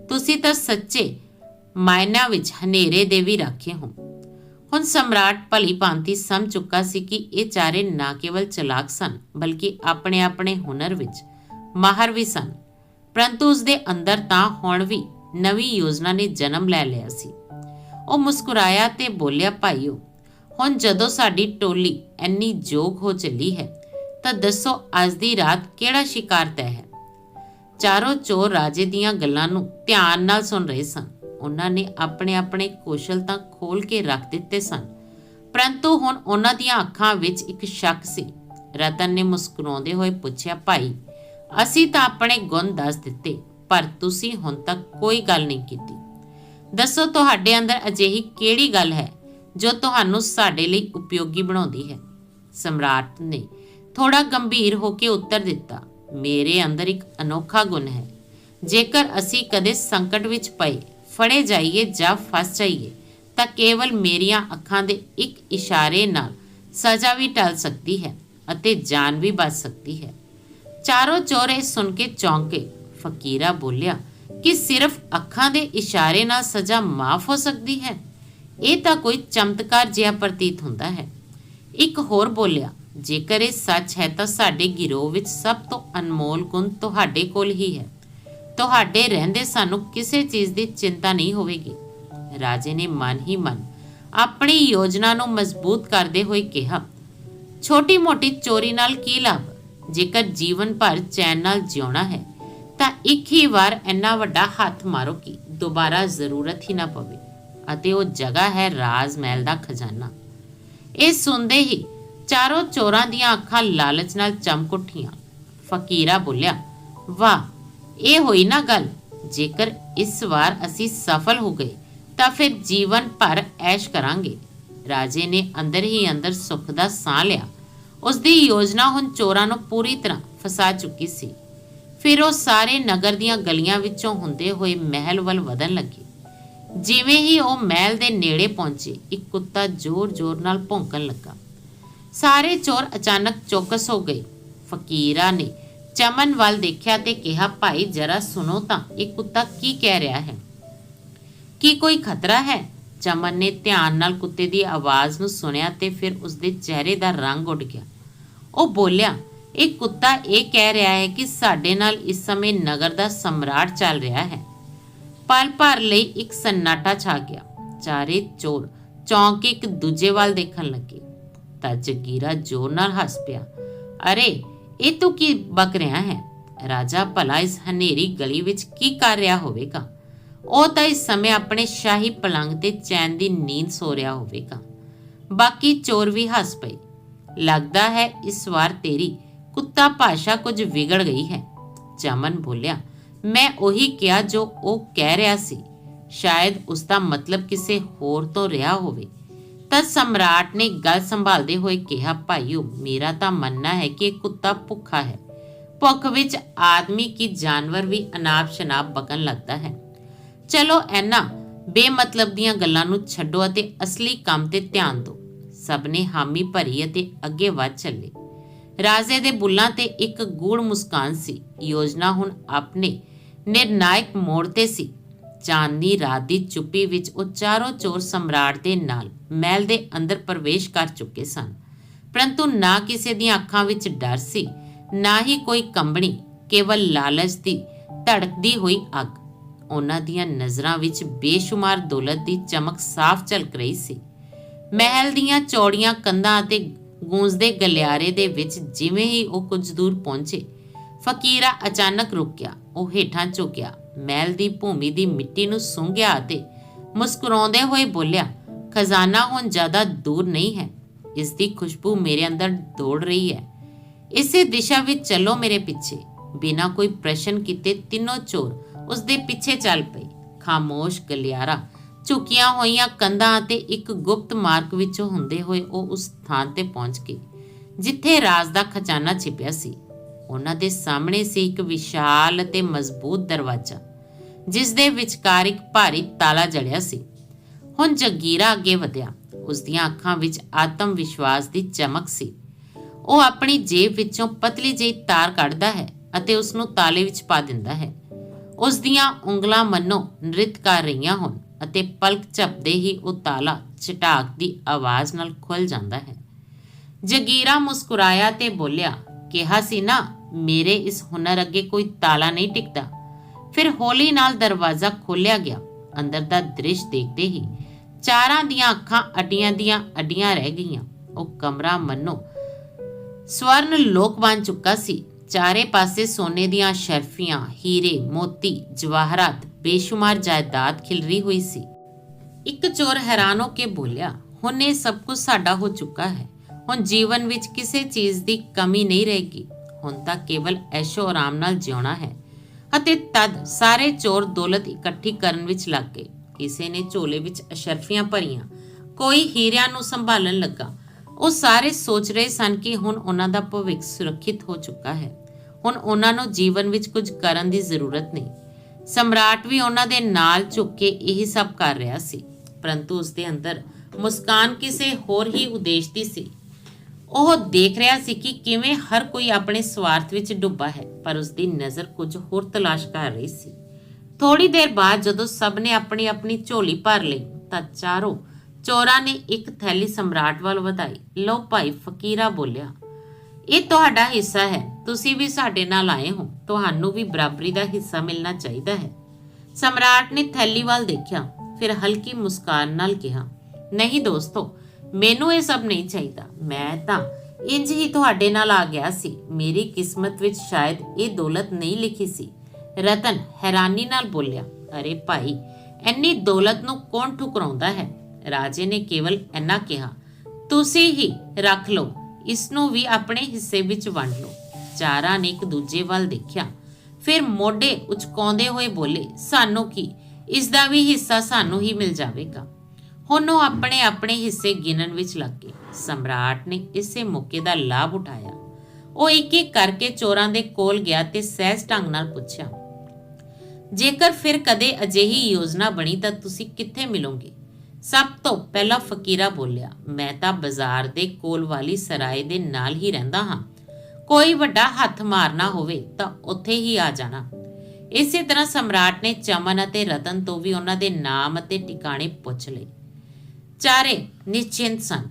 ਤੁਸੀਂ ਤਾਂ ਸੱਚੇ ਮਾਇਨਾ ਵਿੱਚ ਹਨੇਰੇ ਦੇ ਵੀ ਰਾਖੇ ਹੋ। ਹੁਣ ਸਮਰਾਟ ਭਲੀ ਭਾਂਤੀ ਸਮਝ ਚੁੱਕਾ ਸੀ ਕਿ ਇਹ ਚਾਰੇ ਨਾ ਕੇਵਲ ਚਲਾਕ ਸਨ, ਬਲਕਿ ਆਪਣੇ ਆਪਣੇ ਹੁਨਰ ਵਿੱਚ ਮਾਹਰ ਵੀ ਸਨ। ਪਰੰਤੂ ਉਸ ਦੇ ਅੰਦਰ ਤਾਂ ਹੁਣ ਵੀ ਨਵੀਂ ਯੋਜਨਾ ਨੇ ਜਨਮ ਲੈ ਲਿਆ ਸੀ। ਉਹ ਮੁਸਕਰਾਇਆ ਤੇ ਬੋਲਿਆ, ਭਾਈਓ, ਹੁਣ ਜਦੋਂ ਸਾਡੀ ਟੋਲੀ ਇੰਨੀ ਜੋਗ ਹੋ ਚੱਲੀ ਹੈ, ਤਾਂ ਦੱਸੋ ਅੱਜ ਦੀ ਰਾਤ ਕਿਹੜਾ ਸ਼ਿਕਾਰ ਤੈ ਹੈ? ਚਾਰੋਂ ਚੋਰ ਰਾਜੇ ਦੀਆਂ ਗੱਲਾਂ ਨੂੰ ਧਿਆਨ ਨਾਲ ਸੁਣ ਰਹੇ ਸਨ। ਉਹਨਾਂ ਨੇ ਆਪਣੇ ਆਪਣੇ ਕੌਸ਼ਲ ਤਾਂ ਖੋਲ ਕੇ ਰੱਖ ਦਿੱਤੇ ਸਨ। ਪਰੰਤੂ ਹੁਣ ਉਹਨਾਂ ਦੀਆਂ ਅੱਖਾਂ ਵਿੱਚ ਇੱਕ ਸ਼ੱਕ ਸੀ। ਰਤਨ ਨੇ ਮੁਸਕਰਾਉਂਦੇ ਹੋਏ ਪੁੱਛਿਆ, ਭਾਈ, ਅਸੀਂ ਤਾਂ ਆਪਣੇ ਗੁਣ ਦੱਸ ਦਿੱਤੇ, ਪਰ ਤੁਸੀਂ ਹੁਣ ਤੱਕ ਕੋਈ ਗੱਲ ਨਹੀਂ ਕੀਤੀ। ਦੱਸੋ ਤੁਹਾਡੇ ਅੰਦਰ ਅਜਿਹੀ ਕਿਹੜੀ ਗੱਲ ਹੈ ਜੋ ਤੁਹਾਨੂੰ ਸਾਡੇ ਲਈ ਉਪਯੋਗੀ ਬਣਾਉਂਦੀ ਹੈ? ਸਮਰਾਟ ਨੇ ਥੋੜਾ ਗੰਭੀਰ ਹੋ ਕੇ ਉੱਤਰ ਦਿੱਤਾ, ਮੇਰੇ ਅੰਦਰ ਇੱਕ ਅਨੋਖਾ ਗੁਣ ਹੈ। ਜੇਕਰ ਅਸੀਂ ਕਦੇ ਸੰਕਟ ਵਿੱਚ ਪਏ ਫੜੇ ਜਾਈਏ ਜਾਂ ਫਸ ਜਾਈਏ, ਤਾਂ ਕੇਵਲ ਮੇਰੀਆਂ ਅੱਖਾਂ ਦੇ ਇੱਕ ਇਸ਼ਾਰੇ ਨਾਲ ਸਜ਼ਾ ਵੀ ਟਲ ਸਕਦੀ ਹੈ ਅਤੇ ਜਾਨ ਵੀ ਬਚ ਸਕਦੀ ਹੈ। ਚਾਰੋਂ ਚੋਰੇ ਸੁਣ ਕੇ ਚੌਂਕੇ ਫਕੀਰਾ ਬੋਲਿਆ, ਕਿ ਸਿਰਫ ਅੱਖਾਂ ਦੇ ਇਸ਼ਾਰੇ ਨਾਲ ਸਜ਼ਾ ਮਾਫ ਹੋ ਸਕਦੀ ਹੈ? ਇਹ ਤਾਂ ਕੋਈ ਚਮਤਕਾਰ ਜਿਹਾ ਪ੍ਰਤੀਤ ਹੁੰਦਾ ਹੈ। ਇੱਕ ਹੋਰ ਬੋਲਿਆ, ਜੇਕਰ ਇਹ ਸੱਚ ਹੈ ਤਾਂ ਸਾਡੇ ਗਿਰੋਹ ਵਿੱਚ ਸਭ ਤੋਂ ਅਨਮੋਲ ਗੁਣ ਤੁਹਾਡੇ ਕੋਲ ਹੀ ਹੈ। ਤੁਹਾਡੇ ਰਹਿੰਦੇ ਸਾਨੂੰ ਕਿਸੇ ਚੀਜ਼ ਦੀ ਚਿੰਤਾ ਨਹੀਂ ਹੋਵੇਗੀ। ਰਾਜੇ ਨੇ ਮਨ ਹੀ ਮਨ ਆਪਣੀ ਯੋਜਨਾ ਨੂੰ ਮਜ਼ਬੂਤ ਕਰਦੇ ਹੋਏ ਕਿਹਾ ਛੋਟੀ-ਮੋਟੀ ਚੋਰੀ ਨਾਲ ਕੀ ਲਾਭ? ਜੇਕਰ ਜੀਵਨ ਭਰ ਚੈਨ ਨਾਲ ਜਿਉਣਾ ਹੈ, ਤਾਂ ਇੱਕ ਹੀ ਵਾਰ ਇੰਨਾ ਵੱਡਾ ਹੱਥ ਮਾਰੋ ਕਿ ਦੁਬਾਰਾ ਜ਼ਰੂਰਤ ਹੀ ਨਾ ਪਵੇ ਅਤੇ ਉਹ ਜਗ੍ਹਾ ਹੈ ਰਾਜ ਮਹਿਲ ਦਾ ਖਜ਼ਾਨਾ। ਇਹ ਸੁਣਦੇ ਹੀ ਚਾਰੋਂ ਚੋਰਾਂ ਦੀਆਂ ਅੱਖਾਂ ਲਾਲਚ ਨਾਲ ਚਮਕ ਉੱਠੀਆਂ। ਫਕੀਰਾ ਬੋਲਿਆ, ਵਾਹ ਇਹ ਹੋਈ ਨਾ ਗੱਲ। ਜੇਕਰ ਇਸ ਵਾਰ ਅਸੀਂ ਸਫਲ ਹੋ ਗਏ, ਤਾਂ ਫਿਰ ਜੀਵਨ ਭਰ ਐਸ਼ ਕਰਾਂਗੇ। ਰਾਜੇ ਨੇ ਅੰਦਰ ਹੀ ਅੰਦਰ ਸੁੱਖ ਦਾ ਸਾਹ ਲਿਆ। ਉਸ ਦੀ ਯੋਜਨਾ ਹੁਣ ਚੋਰਾਂ ਨੂੰ ਪੂਰੀ ਤਰ੍ਹਾਂ ਫਸਾ ਚੁੱਕੀ ਸੀ। ਫਿਰ ਉਹ ਸਾਰੇ ਨਗਰ ਦੀਆਂ ਗਲੀਆਂ ਵਿੱਚੋਂ ਹੁੰਦੇ ਹੋਏ ਮਹਿਲ ਵੱਲ ਵਧਣ ਲੱਗੇ। ਜਿਵੇਂ ਹੀ ਉਹ ਮਹਿਲ ਦੇ ਨੇੜੇ ਪਹੁੰਚੇ, ਇੱਕ ਕੁੱਤਾ ਜ਼ੋਰ-ਜ਼ੋਰ ਨਾਲ ਭੌਂਕਣ ਲੱਗਾ। ਸਾਰੇ ਚੋਰ ਅਚਾਨਕ ਚੌਕਸ ਹੋ ਗਏ। ਫਕੀਰਾ ਨੇ ਚਮਨ ਵੱਲ ਦੇਖਿਆ ਤੇ ਕਿਹਾ, ਭਾਈ, ਜਰਾ ਸੁਣੋ ਤਾਂ, ਇਹ ਕੁੱਤਾ ਕੀ ਕਹਿ ਰਿਹਾ ਹੈ? ਕੀ ਕੋਈ ਖਤਰਾ ਹੈ? ਚਮਨ ਨੇ ਧਿਆਨ ਨਾਲ ਕੁੱਤੇ ਦੀ ਆਵਾਜ਼ ਨੂੰ ਸੁਣਿਆ ਤੇ ਫਿਰ ਉਸਦੇ ਚਿਹਰੇ ਦਾ ਰੰਗ ਉੱਡ ਗਿਆ। ਉਹ ਬੋਲਿਆ, ਇਹ ਕੁੱਤਾ ਇਹ ਕਹਿ ਰਿਹਾ ਹੈ ਕਿ ਸਾਡੇ ਨਾਲ ਇਸ ਸਮੇਂ ਨਗਰ ਦਾ ਸਮਰਾਟ ਚੱਲ ਰਿਹਾ ਹੈ। ਪਲ ਭਰ ਲਈ ਇੱਕ ਸੰਨਾਟਾ ਛਾ ਗਿਆ। ਚਾਰੇ ਚੋਰ ਚੌਂਕ ਕੇ ਇੱਕ ਦੂਜੇ ਵੱਲ ਦੇਖਣ ਲੱਗੇ। ਤਾਂ ਜਗੀਰਾ ਜ਼ੋਰ ਨਾਲ ਹੱਸ ਪਿਆ, ਅਰੇ ਇਹ ਤੂੰ ਕੀ ਬਕ ਰਿਹਾ ਹੈ? ਰਾਜਾ ਭਲਾ ਇਸ ਹਨੇਰੀ ਗਲੀ ਵਿੱਚ ਕੀ ਕਰ ਰਿਹਾ ਹੋਵੇਗਾ? ਉਹ ਤਾਂ ਇਸ ਸਮੇਂ ਆਪਣੇ ਸ਼ਾਹੀ ਪਲੰਗ ਤੇ ਚੈਨ ਦੀ ਨੀਂਦ ਸੋ ਰਿਹਾ ਹੋਵੇਗਾ। ਬਾਕੀ ਚੋਰ ਵੀ ਹੱਸ ਪਏ। ਲੱਗਦਾ ਹੈ ਇਸ ਵਾਰ ਤੇਰੀ ਕੁੱਤਾ ਭਾਸ਼ਾ ਕੁਝ ਵਿਗੜ ਗਈ ਹੈ। ਚਮਨ ਬੋਲਿਆ, ਮੈਂ ਉਹੀ ਕਿਹਾ ਜੋ ਉਹ ਕਹਿ ਰਿਹਾ ਸੀ। ਸ਼ਾਇਦ ਉਸ ਦਾ ਮਤਲਬ ਕਿਸੇ ਹੋਰ ਤੋਂ ਰਿਹਾ ਹੋਵੇ। ਤਾਂ ਸਮਰਾਟ ਨੇ ਗੱਲ ਸੰਭਾਲਦੇ ਹੋਏ ਕਿਹਾ, ਭਾਈਓ, ਮੇਰਾ ਤਾਂ ਮੰਨਣਾ ਹੈ ਕਿ ਕੁੱਤਾ ਭੁੱਖਾ ਹੈ। ਭੁੱਖ ਵਿੱਚ ਆਦਮੀ ਕੀ ਜਾਨਵਰ ਵੀ ਅਨਾਪ ਸ਼ਨਾਪ ਬਕਣ ਲੱਗਦਾ ਹੈ। ਚਲੋ ਐਨਾ, ਬੇਮਤਲਬ ਦੀਆਂ ਗੱਲਾਂ ਨੂੰ ਛੱਡੋ ਅਤੇ ਅਸਲੀ ਕੰਮ ਤੇ ਧਿਆਨ ਦਿਓ। ਸਭ ਨੇ ਹਾਮੀ ਭਰੀ ਅਤੇ ਅੱਗੇ ਵੱਧ ਚੱਲੇ। ਰਾਜੇ ਦੇ ਬੁੱਲਾਂ ਤੇ ਇੱਕ ਗੂੜ ਮੁਸਕਾਨ ਸੀ। ਯੋਜਨਾ ਹੁਣ ਆਪਣੇ ਨਿਰਣਾਇਕ ਮੋੜ ਤੇ ਸੀ। ਚਾਂਦਨੀ ਰਾਤ ਦੀ ਚੁੱਪੀ ਵਿੱਚ ਉਹ ਚਾਰੋਂ ਚੋਰ ਸਮਰਾਟ ਦੇ ਨਾਲ ਮਹਿਲ ਦੇ ਅੰਦਰ ਪ੍ਰਵੇਸ਼ ਕਰ ਚੁੱਕੇ ਸਨ। ਪਰੰਤੂ ਨਾ ਕਿਸੇ ਦੀਆਂ ਅੱਖਾਂ ਵਿੱਚ ਡਰ ਸੀ, ਨਾ ਹੀ ਕੋਈ ਕੰਬਣੀ, ਕੇਵਲ ਲਾਲਚ ਦੀ ਧੜਕਦੀ ਹੋਈ ਅੱਗ। ਉਹਨਾਂ ਦੀਆਂ ਨਜ਼ਰਾਂ ਵਿੱਚ ਬੇਸ਼ੁਮਾਰ ਦੌਲਤ ਦੀ ਚਮਕ ਸਾਫ਼ ਝਲਕ ਰਹੀ ਸੀ। ਮਹਿਲ ਦੀਆਂ ਚੌੜੀਆਂ ਕੰਧਾਂ ਅਤੇ ਗੂੰਜਦੇ ਗਲਿਆਰੇ ਦੇ ਵਿੱਚ ਜਿਵੇਂ ਹੀ ਉਹ ਕੁਝ ਦੂਰ ਪਹੁੰਚੇ, ਫਕੀਰਾ ਅਚਾਨਕ ਰੁਕ ਗਿਆ, ਉਹ ਹੇਠਾਂ ਝੁਕਿਆ ਮਹਿਲ ਦੀ ਭੂਮੀ ਦੀ ਮਿੱਟੀ ਨੂੰ ਸੁੰਘਿਆ ਅਤੇ ਮੁਸਕਰਾਉਂਦੇ ਹੋਏ ਬੋਲਿਆ, ਖਜ਼ਾਨਾ ਹੁਣ ਜ਼ਿਆਦਾ ਦੂਰ ਨਹੀਂ ਹੈ। ਇਸ ਦੀ ਖੁਸ਼ਬੂ ਮੇਰੇ ਅੰਦਰ ਦੌੜ ਰਹੀ ਹੈ। ਇਸੇ ਦਿਸ਼ਾ ਵਿੱਚ ਚੱਲੋ ਮੇਰੇ ਪਿੱਛੇ। ਬਿਨਾਂ ਕੋਈ ਪ੍ਰਸ਼ਨ ਕੀਤੇ ਤਿੰਨੋਂ ਚੋਰ ਉਸ ਦੇ ਪਿੱਛੇ ਚੱਲ ਪਏ। ਖਾਮੋਸ਼ ਗਲਿਆਰਾ, ਝੁਕੀਆਂ ਹੋਈਆਂ ਕੰਧਾਂ ਅਤੇ ਇੱਕ ਗੁਪਤ ਮਾਰਗ ਵਿੱਚੋਂ ਹੁੰਦੇ ਹੋਏ ਉਹ ਉਸ ਥਾਂ ਤੇ ਪਹੁੰਚ ਗਏ, ਜਿੱਥੇ ਰਾਜ਼ ਦਾ ਖਜ਼ਾਨਾ ਛਿਪਿਆ ਸੀ। ਉਹਨਾਂ ਦੇ ਸਾਹਮਣੇ ਸੀ ਇੱਕ ਵਿਸ਼ਾਲ ਅਤੇ ਮਜ਼ਬੂਤ ਦਰਵਾਜ਼ਾ। ਜਿਸ ਦੇ ਵਿਚਕਾਰ ਇੱਕ ਭਾਰੀ ਤਾਲਾ ਜੜਿਆ ਸੀ। ਹੁਣ ਜਗੀਰਾ ਅੱਗੇ ਵਧਿਆ। ਉਸ ਦੀਆਂ ਅੱਖਾਂ ਵਿੱਚ ਆਤਮ ਵਿਸ਼ਵਾਸ ਦੀ ਚਮਕ ਸੀ। ਉਹ ਆਪਣੀ ਜੇਬ ਵਿੱਚੋਂ ਪਤਲੀ ਜਿਹੀ ਤਾਰ ਕੱਢਦਾ ਹੈ ਅਤੇ ਉਸ ਨੂੰ ਤਾਲੇ ਵਿੱਚ ਪਾ ਦਿੰਦਾ ਹੈ। ਉਸ ਦੀਆਂ ਉਂਗਲਾਂ ਮੰਨੋ ਨ੍ਰਿਤ ਕਰ ਰਹੀਆਂ ਹੋਣ ਅਤੇ ਪਲਕ ਝਪਦੇ ਹੀ ਉਹ ਤਾਲਾ ਚਟਾਕ ਦੀ ਆਵਾਜ਼ ਨਾਲ ਖੁੱਲ ਜਾਂਦਾ ਹੈ। ਜਗੀਰਾ ਮੁਸਕਰਾਇਆ ਤੇ ਬੋਲਿਆ, ਕਿਹਾ ਸੀ ਨਾ, ਮੇਰੇ ਇਸ ਹੁਨਰ ਅੱਗੇ ਕੋਈ ਤਾਲਾ ਨਹੀਂ ਟਿਕਦਾ। ਫਿਰ ਹੌਲੀ ਨਾਲ ਦਰਵਾਜ਼ਾ ਖੋਲ੍ਹਿਆ ਗਿਆ। ਅੰਦਰ ਦਾ ਦ੍ਰਿਸ਼ ਦੇਖਦੇ ਹੀ ਚਾਰਾਂ ਦੀਆਂ ਅੱਖਾਂ ਅੱਡੀਆਂ ਦੀਆਂ ਅੱਡੀਆਂ ਰਹਿ ਗਈਆਂ। ਉਹ ਕਮਰਾ ਮੰਨੋ, ਸਵਰਨ ਲੋਕ ਬਣ ਚੁੱਕਾ ਸੀ। ਚਾਰੇ ਪਾਸੇ ਸੋਨੇ ਦੀਆਂ ਸ਼ਰਫੀਆਂ, ਹੀਰੇ, ਮੋਤੀ, ਜਵਾਹਰਾਤ, ਬੇਸ਼ੁਮਾਰ ਜਾਇਦਾਦ ਖਿਲਰੀ ਹੋਈ ਸੀ। ਇੱਕ ਚੋਰ ਹੈਰਾਨ ਹੋ ਕੇ ਬੋਲਿਆ, ਹੁਣ ਇਹ ਸਭ ਕੁਝ ਸਾਡਾ ਹੋ ਚੁੱਕਾ ਹੈ। ਹੁਣ ਜੀਵਨ ਵਿੱਚ ਕਿਸੇ ਚੀਜ਼ ਦੀ ਕਮੀ ਨਹੀਂ ਰਹੇਗੀ। ਹੁਣ ਤਾਂ ਕੇਵਲ ਐਸ਼ੋ ਆਰਾਮ ਨਾਲ ਜਿਉਣਾ ਹੈ। ਅਤੇ ਤਦ ਸਾਰੇ ਚੋਰ ਦੌਲਤ ਇਕੱਠੀ ਕਰਨ ਵਿੱਚ ਲੱਗ ਗਏ। ਕਿਸੇ ਨੇ ਝੋਲੇ ਵਿੱਚ ਅਸ਼ਰਫੀਆਂ ਭਰੀਆਂ। ਕੋਈ ਹੀਰਿਆਂ ਨੂੰ ਸੰਭਾਲਣ ਲੱਗਾ। ਉਹ ਸਾਰੇ ਸੋਚ ਰਹੇ ਸਨ ਕਿ ਹੁਣ ਉਹਨਾਂ ਦਾ ਭਵਿੱਖ ਸੁਰੱਖਿਅਤ ਹੋ ਚੁੱਕਾ ਹੈ। ਹੁਣ ਉਹਨਾਂ ਨੂੰ ਜੀਵਨ ਵਿੱਚ ਕੁਝ ਕਰਨ ਦੀ ਜ਼ਰੂਰਤ ਨਹੀਂ। ਸਮਰਾਟ ਵੀ ਉਹਨਾਂ ਦੇ ਨਾਲ ਝੁੱਕ ਕੇ ਇਹੀ ਸਭ ਕਰ ਰਿਹਾ ਸੀ। ਪਰੰਤੂ ਉਸ ਦੇ ਅੰਦਰ ਮੁਸਕਾਨ ਕਿਸੇ ਹੋਰ ਹੀ ਉਦੇਸ਼ ਦੀ ਸੀ। ਉਹ ਦੇਖ ਰਿਹਾ ਸੀ ਕਿ ਕਿਵੇਂ ਹਰ ਕੋਈ ਆਪਣੇ ਸਵਾਰਥ ਵਿੱਚ ਡੁੱਬਾ ਹੈ, ਪਰ ਉਸ ਦੀ ਨਜ਼ਰ ਕੁਝ ਹੋਰ ਤਲਾਸ਼ ਕਰ ਰਹੀ ਸੀ। ਥੋੜੀ ਦੇਰ ਬਾਅਦ ਜਦੋਂ ਸਭ ਨੇ ਆਪਣੀ ਆਪਣੀ ਝੋਲੀ ਭਰ ਲਈ, ਤਾਂ ਚਾਰੋਂ ਚੋਰਾਂ ਨੇ ਇੱਕ ਥੈਲੀ ਸਮਰਾਟ ਵੱਲ ਵਧਾਈ। ਲਓ ਭਾਈ, ਫਕੀਰਾ ਬੋਲਿਆ, ਇਹ ਤੁਹਾਡਾ ਹਿੱਸਾ ਹੈ, ਤੁਸੀਂ ਵੀ ਸਾਡੇ ਨਾਲ ਆਏ ਹੋ। ਤੁਹਾਨੂੰ ਵੀ ਬਰਾਬਰੀ ਦਾ ਹਿੱਸਾ ਮਿਲਣਾ ਚਾਹੀਦਾ ਹੈ। ਸਮਰਾਟ ਨੇ ਥੈਲੀ ਵੱਲ ਦੇਖਿਆ, ਫਿਰ ਹਲਕੀ ਮੁਸਕਾਨ ਨਾਲ ਕਿਹਾ, ਨਹੀਂ ਦੋਸਤੋ ਮੈਨੂੰ ਇਹ ਸਭ ਨਹੀਂ ਚਾਹੀਦਾ। ਮੈਂ ਤਾਂ ਇੰਜ ਹੀ ਤੁਹਾਡੇ ਨਾਲ ਆ ਗਿਆ ਸੀ। ਮੇਰੀ ਕਿਸਮਤ ਵਿੱਚ ਸ਼ਾਇਦ ਇਹ ਦੌਲਤ ਨਹੀਂ ਲਿਖੀ ਸੀ। ਰਤਨ ਹੈਰਾਨੀ ਨਾਲ ਬੋਲਿਆ, ਅਰੇ ਭਾਈ, ਇੰਨੀ ਦੌਲਤ ਨੂੰ ਕੌਣ ਠੁਕਰਾਉਂਦਾ ਹੈ? ਰਾਜੇ ਨੇ ਕੇਵਲ ਇੰਨਾ ਕਿਹਾ, ਤੁਸੀਂ ਹੀ ਰੱਖ ਲਓ, ਇਸ ਨੂੰ ਵੀ ਆਪਣੇ ਹਿੱਸੇ ਵਿੱਚ ਵੰਡ ਲਓ। ਚਾਰਾਂ ਨੇ ਇੱਕ ਦੂਜੇ ਵੱਲ ਦੇਖਿਆ। ਫਿਰ ਮੋਢੇ ਉਚਕਾਉਂਦੇ ਹੋਏ ਬੋਲੇ, ਸਾਨੂੰ ਕੀ? ਇਸ ਦਾ ਵੀ ਹਿੱਸਾ ਸਾਨੂੰ ਹੀ ਮਿਲ ਜਾਵੇਗਾ। ਹੁਣ ਉਹ ਆਪਣੇ ਆਪਣੇ ਹਿੱਸੇ ਗਿਣਨ ਵਿੱਚ ਲੱਗ ਗਏ। ਸਮਰਾਟ ਨੇ ਇਸੇ ਮੌਕੇ ਦਾ ਲਾਭ ਉਠਾਇਆ। ਉਹ ਇੱਕ ਇੱਕ ਕਰਕੇ ਚੋਰਾਂ ਦੇ ਕੋਲ ਗਿਆ ਤੇ ਸਹਿਜ ਢੰਗ ਨਾਲ ਪੁੱਛਿਆ, ਜੇਕਰ ਫਿਰ ਕਦੇ ਅਜਿਹੀ ਯੋਜਨਾ ਬਣੀ ਤਾਂ ਤੁਸੀਂ ਕਿੱਥੇ ਮਿਲੋਗੇ? ਸਭ ਤੋਂ ਪਹਿਲਾਂ ਫਕੀਰਾ ਬੋਲਿਆ, ਮੈਂ ਤਾਂ ਬਾਜ਼ਾਰ ਦੇ ਕੋਲ ਵਾਲੀ ਸਰਾਏ ਦੇ ਨਾਲ ਹੀ ਰਹਿੰਦਾ ਹਾਂ। ਕੋਈ ਵੱਡਾ ਹੱਥ ਮਾਰਨਾ ਹੋਵੇ ਤਾਂ ਉੱਥੇ ਹੀ ਆ ਜਾਣਾ। ਇਸੇ ਤਰ੍ਹਾਂ ਸਮਰਾਟ ਨੇ ਚਮਨ ਅਤੇ ਰਤਨ ਤੋਂ ਵੀ ਉਹਨਾਂ ਦੇ ਨਾਮ ਅਤੇ ਟਿਕਾਣੇ ਪੁੱਛ ਲਏ। ਚਾਰੇ ਨਿਸ਼ਚਿੰਤ ਸਨ।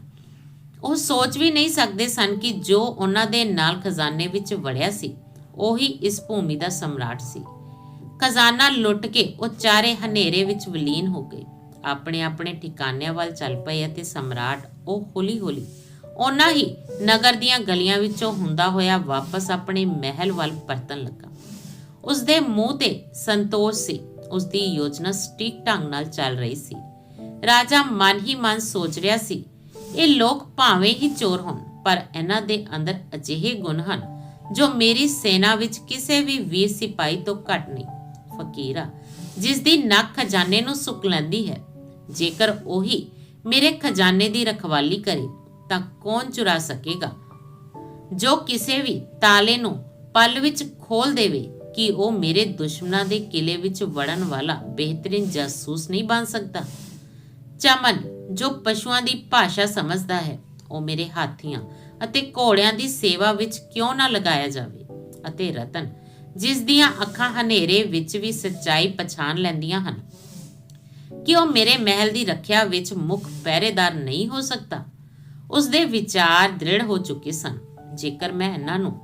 ਉਹ ਸੋਚ ਵੀ ਨਹੀਂ ਸਕਦੇ ਸਨ ਕਿ ਜੋ ਉਹਨਾਂ ਦੇ ਨਾਲ ਖਜ਼ਾਨੇ ਵਿੱਚ ਵੜਿਆ ਸੀ, ਉਹੀ ਇਸ ਭੂਮੀ ਦਾ ਸਮਰਾਟ ਸੀ। ਖਜ਼ਾਨਾ ਲੁੱਟ ਕੇ ਉਹ ਚਾਰੇ ਹਨੇਰੇ ਵਿੱਚ ਵਿਲੀਨ ਹੋ ਗਏ। ਆਪਣੇ ਆਪਣੇ ਠਿਕਾਣਿਆਂ ਵੱਲ ਚੱਲ ਪਏ ਅਤੇ ਸਮਰਾਟ ਉਹ ਹੌਲੀ-ਹੌਲੀ ਉਹਨਾਂ ਹੀ ਨਗਰ ਦੀਆਂ ਗਲੀਆਂ ਵਿੱਚੋਂ ਹੁੰਦਾ ਹੋਇਆ ਵਾਪਸ ਆਪਣੇ ਮਹਿਲ ਵੱਲ ਪਰਤਣ ਲੱਗਾ। ਉਸ ਦੇ ਮੂੰਹ ਤੇ ਸੰਤੋਸ਼ ਸੀ। ਉਸ ਦੀ ਯੋਜਨਾ ਸਟੀਕ ਢੰਗ ਨਾਲ ਚੱਲ ਰਹੀ ਸੀ। ਰਾਜਾ ਮਨ ਹੀ ਮਨ ਸੋਚ ਰਿਹਾ ਸੀ, ਇਹ ਲੋਕ ਭਾਵੇਂ ਹੀ ਚੋਰ ਹੋਣ, ਪਰ ਇਹਨਾਂ ਦੇ ਅੰਦਰ ਅਜਿਹੇ ਗੁਣ ਹਨ, ਜੋ ਮੇਰੀ ਸੈਨਾ ਵਿੱਚ ਕਿਸੇ ਵੀ ਵੀਰ ਸਿਪਾਹੀ ਤੋਂ ਘੱਟ ਨਹੀਂ। ਫਕੀਰਾ, ਜਿਸ ਦੀ ਨੱਕ ਖਜ਼ਾਨੇ ਨੂੰ ਸੁੱਕ ਲੈਂਦੀ ਹੈ, ਜੇਕਰ ਉਹੀ ਮੇਰੇ ਖਜ਼ਾਨੇ ਦੀ ਰਖਵਾਲੀ ਕਰੇ, ਤਾਂ ਕੌਣ ਚੁਰਾ ਸਕੇਗਾ? ਜੋ ਕਿਸੇ ਵੀ ਤਾਲੇ ਨੂੰ ਪਲ ਵਿੱਚ ਖੋਲ ਦੇਵੇ, ਕਿ ਉਹ ਮੇਰੇ ਦੁਸ਼ਮਣਾਂ ਦੇ ਕਿਲੇ ਵਿੱਚ ਵੜਨ ਵਾਲਾ ਬਿਹਤਰੀਨ ਜਾਸੂਸ ਨਹੀਂ ਬਣ ਸਕਦਾ? ਚਮਨ ਜੋ ਪਸ਼ੂਆਂ ਦੀ ਭਾਸ਼ਾ ਸਮਝਦਾ ਹੈ, ਉਹ ਮੇਰੇ ਹਾਥੀਆਂ ਅਤੇ ਘੋੜਿਆਂ ਦੀ ਸੇਵਾ ਵਿੱਚ ਕਿਉਂ ਨਾ ਲਗਾਇਆ ਜਾਵੇ ਅਤੇ ਰਤਨ, ਜਿਸ ਦੀਆਂ ਅੱਖਾਂ ਹਨੇਰੇ ਵਿੱਚ ਵੀ ਸੱਚਾਈ ਪਛਾਣ ਲੈਂਦੀਆਂ ਹਨ। ਕਿ ਉਹ ਮੇਰੇ ਮਹਿਲ ਦੀ ਰੱਖਿਆ ਵਿੱਚ ਮੁੱਖ ਪਹਿਰੇਦਾਰ ਨਹੀਂ ਹੋ ਸਕਦਾ? ਉਸ ਦੇ ਵਿਚਾਰ ਦ੍ਰਿੜ ਹੋ ਚੁੱਕੇ ਸਨ। ਜੇਕਰ ਮੈਂ ਇਹਨਾਂ ਨੂੰ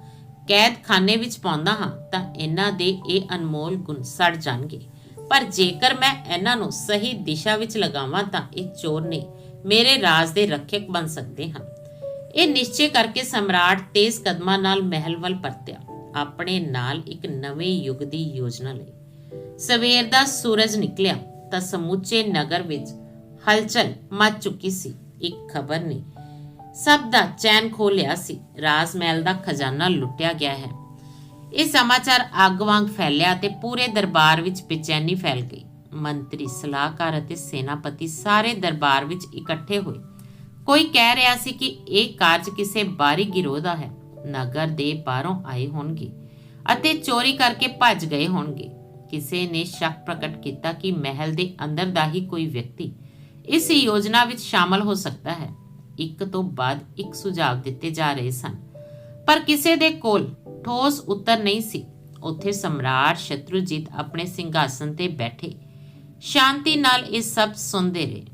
ਕੈਦਖਾਨੇ ਵਿੱਚ ਪਾਉਂਦਾ ਹਾਂ, ਤਾਂ ਇਹਨਾਂ ਦੇ ਇਹ ਅਨਮੋਲ ਗੁਣ ਸੜ ਜਾਣਗੇ। ਪਰ ਜੇਕਰ ਮੈਂ ਇਹਨਾਂ ਨੂੰ ਸਹੀ ਦਿਸ਼ਾ ਵਿੱਚ ਲਗਾਵਾਂ ਤਾਂ ਇਹ ਚੋਰ ਨੇ ਮੇਰੇ ਰਾਜ ਦੇ ਰੱਖਿਅਕ ਬਣ ਸਕਦੇ ਹਨ। ਇਹ ਨਿਸ਼ਚੈ ਕਰਕੇ ਸਮਰਾਟ ਤੇਜ਼ ਕਦਮਾਂ ਨਾਲ ਮਹਿਲ ਵੱਲ ਪਰਤਿਆ, ਆਪਣੇ ਨਾਲ ਇੱਕ ਨਵੇਂ ਯੁੱਗ ਦੀ ਯੋਜਨਾ ਲਈ। ਸਵੇਰ ਦਾ ਸੂਰਜ ਨਿਕਲਿਆ ਤਾਂ ਸਮੁੱਚੇ ਨਗਰ ਵਿੱਚ ਹਲਚਲ ਮਚ ਚੁੱਕੀ ਸੀ, ਇੱਕ ਖਬਰ ਨੇ ਸਭ ਦਾ ਚੈਨ ਖੋ ਲਿਆ ਸੀ ਰਾਜ ਮਹਿਲ ਦਾ ਖਜ਼ਾਨਾ ਲੁੱਟਿਆ ਗਿਆ ਹੈ। ਇਹ ਸਮਾਚਾਰ ਅੱਗ ਵਾਂਗ ਫੈਲਿਆ ਤੇ ਪੂਰੇ ਦਰਬਾਰ ਵਿੱਚ ਬੇਚੈਨੀ ਫੈਲ ਗਈ। ਮੰਤਰੀ, ਸਲਾਹਕਾਰ ਅਤੇ ਸੈਨਾਪਤੀ ਸਾਰੇ ਦਰਬਾਰ ਵਿੱਚ ਇਕੱਠੇ ਹੋਏ। ਕੋਈ ਕਹਿ ਰਿਹਾ ਸੀ ਕਿ ਇਹ ਕਾਰਜ ਕਿਸੇ ਬਾਹਰੀ ਗਿਰੋਹ ਦਾ ਹੈ। ਨਗਰ ਦੇ ਬਾਹਰੋਂ ਆਏ ਹੋਣਗੇ ਅਤੇ ਚੋਰੀ ਕਰਕੇ ਭੱਜ ਗਏ ਹੋਣਗੇ। ਕਿਸੇ ਨੇ ਸ਼ੱਕ ਪ੍ਰਗਟ ਕੀਤਾ ਕਿ ਮਹਿਲ ਦੇ ਅੰਦਰ ਦਾ ਹੀ ਕੋਈ ਵਿਅਕਤੀ ਇਸ ਯੋਜਨਾ ਵਿੱਚ ਸ਼ਾਮਲ ਹੋ ਸਕਦਾ ਹੈ। ਇੱਕ ਤੋਂ ਬਾਅਦ ਇੱਕ ਸੁਝਾਅ ਦਿੱਤੇ ਜਾ ਰਹੇ ਸਨ। ਪਰ ਕਿਸੇ ਦੇ ਕੋਲ ਠੋਸ ਉੱਤਰ ਨਹੀਂ ਸੀ। ਉੱਥੇ ਸਮਰਾਟ ਸ਼ਤਰੂਜੀਤ ਆਪਣੇ ਸਿੰਘਾਸਨ ਤੇ ਬੈਠੇ। ਸ਼ਾਂਤੀ ਨਾਲ ਇਹ ਸਭ ਸੁਣਦੇ ਰਹੇ।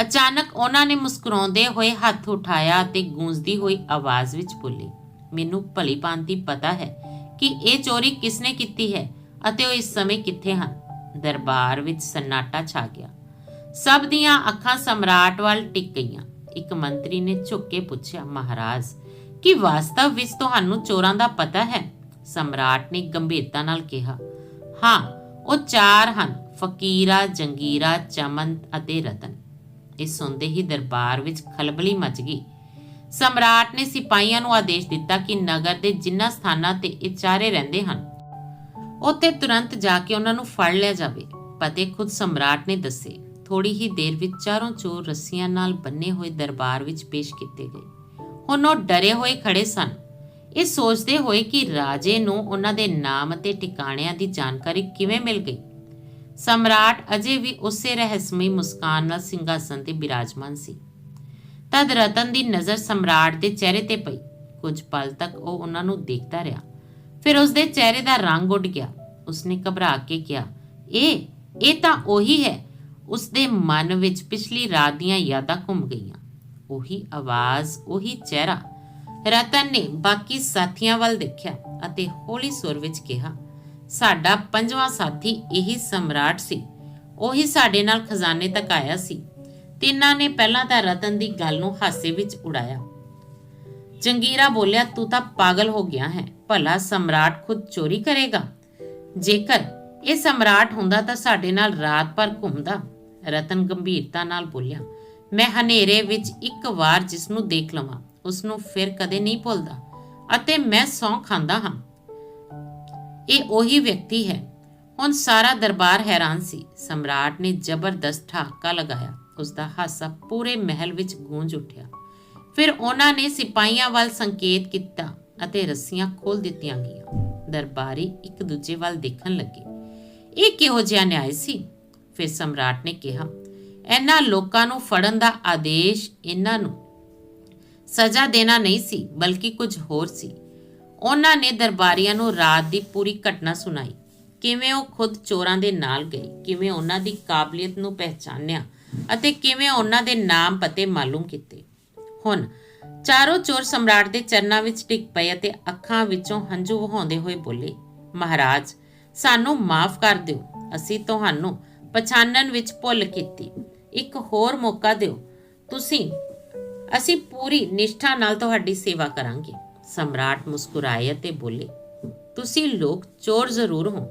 ਅਚਾਨਕ ਉਹਨਾਂ ਨੇ ਮੁਸਕਰਾਉਂਦੇ ਹੋਏ ਹੱਥ ਉਠਾਇਆ ਤੇ ਗੂੰਜਦੀ ਹੋਈ ਆਵਾਜ਼ ਵਿੱਚ ਬੋਲੇ, ਮੈਨੂੰ ਭਲੀ ਭਾਂਤੀ ਪਤਾ ਹੈ ਕਿ ਇਹ ਚੋਰੀ ਕਿਸਨੇ ਕੀਤੀ ਹੈ ਅਤੇ ਉਹ ਇਸ ਸਮੇਂ ਕਿੱਥੇ ਹਨ? ਦਰਬਾਰ ਵਿੱਚ ਸਨਾਟਾ ਛਾ ਗਿਆ। ਸਭ ਦੀਆਂ ਅੱਖਾਂ ਸਮਰਾਟ ਵੱਲ ਟਿਕ ਗਈਆਂ। ਇੱਕ ਮੰਤਰੀ ਨੇ ਝੁੱਕ ਕੇ ਪੁੱਛਿਆ, ਮਹਾਰਾਜ ਕੀ ਵਾਸਤਵ ਵਿੱਚ ਤੁਹਾਨੂੰ ਚੋਰਾਂ ਦਾ ਪਤਾ ਹੈ? ਸਮਰਾਟ ਨੇ ਗੰਭੀਰਤਾ ਨਾਲ ਕਿਹਾ, ਹਾਂ, ਉਹ ਚਾਰ ਹਨ, ਫਕੀਰਾ, ਜੰਗੀਰਾ ਚਮਨ ਅਤੇ ਰਤਨ। ਇਹ ਸੁਣਦੇ ਹੀ ਦਰਬਾਰ ਵਿੱਚ ਖਲਬਲੀ ਮਚ ਗਈ। ਸਮਰਾਟ ਨੇ ਸਿਪਾਹੀਆਂ ਨੂੰ ਆਦੇਸ਼ ਦਿੱਤਾ ਕਿ ਨਗਰ ਦੇ ਜਿੰਨਾ ਸਥਾਨਾਂ ਤੇ ਇਹ ਚਾਰੇ ਰਹਿੰਦੇ ਹਨ, ਉੱਥੇ ਤੁਰੰਤ ਜਾ ਕੇ ਉਹਨਾਂ ਨੂੰ ਫੜ ਲਿਆ ਜਾਵੇ। ਪਤੇ ਖੁਦ ਸਮਰਾਟ ਨੇ ਦੱਸੇ ਥੋੜੀ ਹੀ ਦੇਰ ਵਿੱਚ ਚਾਰੋਂ ਚੋਰ ਰੱਸੀਆਂ ਨਾਲ ਬੰਨੇ ਹੋਏ ਦਰਬਾਰ ਵਿੱਚ ਪੇਸ਼ ਕੀਤੇ ਗਏ। ਹੁਣ ਉਹ ਡਰੇ ਹੋਏ ਖੜੇ ਸਨ। ਇਹ ਸੋਚਦੇ ਹੋਏ ਕਿ ਰਾਜੇ ਨੂੰ ਉਹਨਾਂ ਦੇ ਨਾਮ ਅਤੇ ਟਿਕਾਣਿਆਂ ਦੀ ਜਾਣਕਾਰੀ ਕਿਵੇਂ ਮਿਲ ਗਈ? ਸਮਰਾਟ ਅਜੇ ਵੀ ਉਸੇ ਰਹੱਸਮਈ ਮੁਸਕਾਨ ਨਾਲ ਸਿੰਘਾਸਨ ਤੇ ਬਿਰਾਜਮਾਨ ਸੀ। ਤਦ ਰਤਨ ਦੀ ਨਜ਼ਰ ਸਮਰਾਟ ਦੇ ਚਿਹਰੇ ਤੇ ਪਈ। ਕੁਝ ਪਲ ਤੱਕ ਉਹ ਉਹਨਾਂ ਨੂੰ ਦੇਖਦਾ ਰਿਹਾ। ਫਿਰ ਉਸ ਦੇ ਚਿਹਰੇ ਦਾ ਰੰਗ ਉੱਡ ਗਿਆ। ਉਸਨੇ ਘਬਰਾ ਕੇ ਕਿਹਾ, ਇਹ ਇਹ ਤਾਂ ਉਹੀ ਹੈ। ਉਸ ਦੇ ਮਨ ਵਿੱਚ ਪਿਛਲੀ ਰਾਤ ਦੀਆਂ ਯਾਦਾਂ ਘੁੰਮ ਗਈਆਂ। ਉਹੀ ਆਵਾਜ਼, ਉਹੀ ਚਿਹਰਾ। ਰਤਨ ਨੇ ਬਾਕੀ ਸਾਥੀਆਂ ਵੱਲ ਦੇਖਿਆ ਅਤੇ ਹੌਲੀ ਸੁਰ ਵਿੱਚ ਕਿਹਾ, ਸਾਡਾ ਪੰਜਵਾਂ ਸਾਥੀ ਇਹੀ ਸਮਰਾਟ ਸੀ। ਉਹੀ ਸਾਡੇ ਨਾਲ ਖਜ਼ਾਨੇ ਤੱਕ ਆਇਆ ਸੀ। ਤਿੰਨਾਂ ਨੇ ਪਹਿਲਾਂ ਤਾਂ ਰਤਨ ਦੀ ਗੱਲ ਨੂੰ ਹਾਸੇ ਵਿੱਚ ਉਡਾਇਆ। ਜੰਗੀਰਾ ਬੋਲਿਆ, ਤੂੰ ਤਾਂ ਪਾਗਲ ਹੋ ਗਿਆ ਹੈ। ਭਲਾ ਸਮਰਾਟ ਖੁਦ ਚੋਰੀ ਕਰੇਗਾ? ਜੇਕਰ ਇਹ ਸਮਰਾਟ ਹੁੰਦਾ ਤਾਂ ਸਾਡੇ ਨਾਲ ਰਾਤ ਭਰ ਘੁੰਮਦਾ। ਰਤਨ ਗੰਭੀਰਤਾ ਨਾਲ ਬੋਲਿਆ ਮੈਂ ਹਨੇਰੇ ਵਿੱਚ ਇੱਕ ਵਾਰ ਜਿਸ ਨੂੰ ਦੇਖ ਲਵਾਂ ਉਸ ਨੂੰ ਫਿਰ ਕਦੇ ਨਹੀਂ ਭੁੱਲਦਾ ਅਤੇ ਮੈਂ ਸੌਂ ਖਾਂਦਾ ਹਾਂ। ਇਹ ਉਹੀ ਵਿਅਕਤੀ ਹੈ। ਹੁਣ ਸਾਰਾ ਦਰਬਾਰ ਹੈਰਾਨ ਸੀ। ਸਮਰਾਟ ਨੇ ਜ਼ਬਰਦਸਤ ਠਾਕਾ ਲਗਾਇਆ। ਉਸ ਦਾ ਹਾਸਾ ਪੂਰੇ ਮਹਿਲ ਵਿੱਚ ਗੂੰਜ ਉੱਠਿਆ। ਫਿਰ ਉਹਨਾਂ ਨੇ ਸਿਪਾਹੀਆਂ ਵੱਲ ਸੰਕੇਤ ਕੀਤਾ ਅਤੇ ਰੱਸੀਆਂ ਖੋਲ ਦਿੱਤੀਆਂ ਗਈਆਂ। ਦਰਬਾਰੀ ਇੱਕ ਦੂਜੇ ਵੱਲ ਦੇਖਣ ਲੱਗੇ। ਇਹ ਕਿਹੋ ਜਿਹਾ ਨਿਆਂ ਸੀ? ਫਿਰ ਸਮਰਾਟ ਨੇ ਕਿਹਾ ਇਹਨਾਂ ਲੋਕਾਂ ਨੂੰ ਫੜਨ ਦਾ ਆਦੇਸ਼ ਇਹਨਾਂ ਨੂੰ ਸਜ਼ਾ ਦੇਣਾ ਨਹੀਂ ਸੀ, ਬਲਕਿ ਕੁਝ ਹੋਰ ਸੀ। ਉਹਨਾਂ ਨੇ ਦਰਬਾਰੀਆਂ ਨੂੰ ਰਾਤ ਦੀ ਪੂਰੀ ਘਟਨਾ ਸੁਣਾਈ। ਕਿਵੇਂ ਉਹ ਖੁਦ ਚੋਰਾਂ ਦੇ ਨਾਲ ਗਏ ਕਿਵੇਂ ਉਹਨਾਂ ਦੀ ਕਾਬਲੀਅਤ ਨੂੰ ਪਹਿਚਾਨਿਆ ਅਤੇ ਕਿਵੇਂ ਉਹਨਾਂ ਦੇ ਨਾਮ ਪਤੇ ਮਾਲੂਮ ਕੀਤੇ। ਹੁਣ ਚਾਰੋਂ ਚੋਰ ਸਮਰਾਟ ਦੇ ਚਰਨਾਂ ਵਿੱਚ ਟਿਕ ਪਏ ਅਤੇ ਅੱਖਾਂ ਵਿੱਚੋਂ ਹੰਝੂ ਵਹਾਉਂਦੇ ਹੋਏ ਬੋਲੇ, ਮਹਾਰਾਜ, ਸਾਨੂੰ ਮਾਫ ਕਰ ਦਿਓ, ਅਸੀਂ ਤੁਹਾਨੂੰ ਪਛਾਣਨ ਵਿੱਚ ਭੁੱਲ ਕੀਤੀ। ਇੱਕ ਹੋਰ ਮੌਕਾ ਦਿਓ। ਤੁਸੀਂ, ਅਸੀਂ ਪੂਰੀ ਨਿਸ਼ਠਾ ਨਾਲ ਤੁਹਾਡੀ ਸੇਵਾ ਕਰਾਂਗੇ। ਸਮਰਾਟ ਮੁਸਕਰਾਏ ਅਤੇ ਬੋਲੇ, ਤੁਸੀਂ ਲੋਕ ਚੋਰ ਜ਼ਰੂਰ ਹੋ,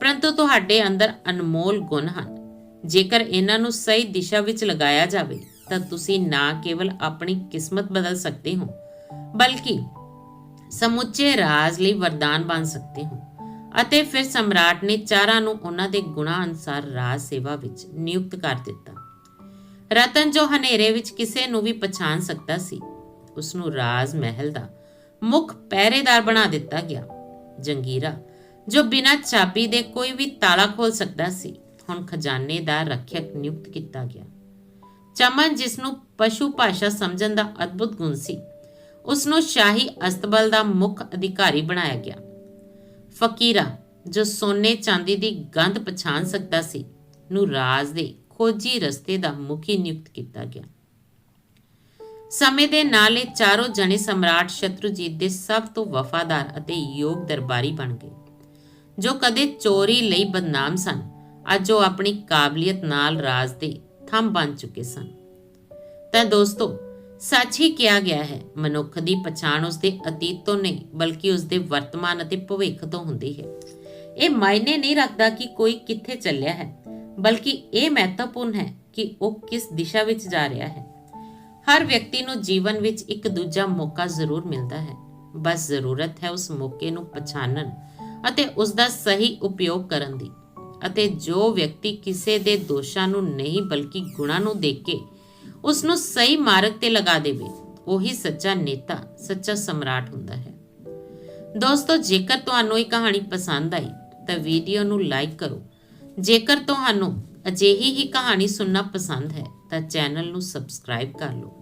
ਪਰੰਤੂ ਤੁਹਾਡੇ ਅੰਦਰ ਅਨਮੋਲ ਗੁਣ ਹਨ। ਜੇਕਰ ਇਹਨਾਂ ਨੂੰ ਸਹੀ ਦਿਸ਼ਾ ਵਿੱਚ ਲਗਾਇਆ ਜਾਵੇ, ਤਾਂ ਤੁਸੀਂ ਨਾ ਕੇਵਲ ਆਪਣੀ ਕਿਸਮਤ ਬਦਲ ਸਕਦੇ ਹੋ, ਬਲਕਿ ਸਮੁੱਚੇ ਰਾਜ ਲਈ ਵਰਦਾਨ ਬਣ ਸਕਦੇ ਹੋ। ਅਤੇ ਫਿਰ ਸਮਰਾਟ ਨੇ ਚਾਰਾਂ ਨੂੰ ਉਹਨਾਂ ਦੇ ਗੁਣਾਂ ਅਨੁਸਾਰ ਰਾਜ ਸੇਵਾ ਵਿੱਚ ਨਿਯੁਕਤ ਕਰ ਦਿੱਤਾ। ਰਤਨ ਜੋ ਹਨੇਰੇ ਵਿੱਚ ਕਿਸੇ ਨੂੰ ਵੀ ਪਛਾਣ ਸਕਦਾ ਸੀ ਉਸ ਨੂੰ ਰਾਜ ਮਹਿਲ ਦਾ ਮੁੱਖ ਪਹਿਰੇਦਾਰ ਬਣਾ ਦਿੱਤਾ ਗਿਆ। ਜੰਗੀਰਾ, ਜੋ ਬਿਨਾਂ ਚਾਬੀ ਦੇ ਕੋਈ ਵੀ ਤਾਲਾ ਖੋਲ ਸਕਦਾ ਸੀ, ਹੁਣ ਖਜ਼ਾਨੇ ਦਾ ਰੱਖਿਅਕ ਨਿਯੁਕਤ ਕੀਤਾ ਗਿਆ। ਚਮਨ, ਜਿਸ ਨੂੰ ਪਸ਼ੂ ਭਾਸ਼ਾ ਸਮਝਣ ਦਾ ਅਦਭੁਤ ਗੁਣ ਸੀ ਉਸ ਨੂੰ ਸ਼ਾਹੀ ਅਸਤਬਲ ਦਾ ਮੁੱਖ ਅਧਿਕਾਰੀ ਬਣਾਇਆ ਗਿਆ। ਫਕੀਰਾ, ਜੋ ਸੋਨੇ ਚਾਂਦੀ ਦੀ ਗੰਧ ਪਛਾਣ ਸਕਦਾ ਸੀ, ਨੂੰ ਰਾਜ ਦੇ ਖੋਜੀ ਰਸਤੇ ਦਾ ਮੁਖੀ ਨਿਯੁਕਤ ਕੀਤਾ ਗਿਆ। ਸਮੇਂ ਦੇ ਨਾਲ ਇਹ ਚਾਰੋਂ ਜਣੇ ਸਮਰਾਟ ਸ਼ਤਰੂਜੀਤ ਦੇ ਸਭ ਤੋਂ ਵਫਾਦਾਰ ਅਤੇ ਯੋਗ ਦਰਬਾਰੀ ਬਣ ਗਏ, ਜੋ ਕਦੇ ਚੋਰੀ ਲਈ ਬਦਨਾਮ ਸਨ, ਅੱਜ ਉਹ ਆਪਣੀ ਕਾਬਲੀਅਤ ਨਾਲ ਰਾਜ ਦੇ ਥੰਮ ਬਣ ਚੁੱਕੇ ਸਨ। ਤਾਂ ਦੋਸਤੋ ਸੱਚ ਹੀ ਕਿਹਾ ਗਿਆ ਹੈ, ਮਨੁੱਖ ਦੀ ਪਛਾਣ ਉਸ ਦੇ ਅਤੀਤ ਤੋਂ ਨਹੀਂ, ਬਲਕਿ ਉਸ ਦੇ ਵਰਤਮਾਨ ਅਤੇ ਭਵਿੱਖ ਤੋਂ ਹੁੰਦੀ ਹੈ। ਇਹ ਮਾਇਨੇ ਨਹੀਂ ਰੱਖਦਾ ਕਿ ਕੋਈ ਕਿੱਥੇ ਚੱਲਿਆ ਹੈ, ਬਲਕਿ ਇਹ ਮਹੱਤਵਪੂਰਨ ਹੈ ਕਿ ਉਹ ਕਿਸ ਦਿਸ਼ਾ ਵਿੱਚ ਜਾ ਰਿਹਾ ਹੈ। ਹਰ ਵਿਅਕਤੀ ਨੂੰ ਜੀਵਨ ਵਿੱਚ ਇੱਕ ਦੂਜਾ ਮੌਕਾ ਜ਼ਰੂਰ ਮਿਲਦਾ ਹੈ। ਬਸ ਜ਼ਰੂਰਤ ਹੈ ਉਸ ਮੌਕੇ ਨੂੰ ਪਛਾਣਨ ਅਤੇ ਉਸ ਦਾ ਸਹੀ ਉਪਯੋਗ ਕਰਨ ਦੀ। ਅਤੇ ਜੋ ਵਿਅਕਤੀ ਕਿਸੇ ਦੇ ਦੋਸ਼ਾਂ ਨੂੰ ਨਹੀਂ, ਬਲਕਿ ਗੁਣਾਂ ਨੂੰ ਦੇਖ ਕੇ ਉਸ ਨੂੰ ਸਹੀ ਮਾਰਗ ਤੇ ਲਗਾ ਦੇਵੇ। ਉਹੀ ਸੱਚਾ ਨੇਤਾ, ਸੱਚਾ ਸਮਰਾਟ ਹੁੰਦਾ ਹੈ। ਦੋਸਤੋ, ਜੇਕਰ ਤੁਹਾਨੂੰ ਇਹ ਕਹਾਣੀ ਪਸੰਦ ਆਈ, ਤਾਂ ਵੀਡੀਓ ਨੂੰ ਲਾਈਕ ਕਰੋ। ਜੇਕਰ ਤੁਹਾਨੂੰ ਅਜਿਹੀ ਹੀ ਕਹਾਣੀ ਸੁਣਨਾ ਪਸੰਦ ਹੈ, ਤਾਂ ਚੈਨਲ ਨੂੰ ਸਬਸਕ੍ਰਾਈਬ ਕਰ ਲਓ।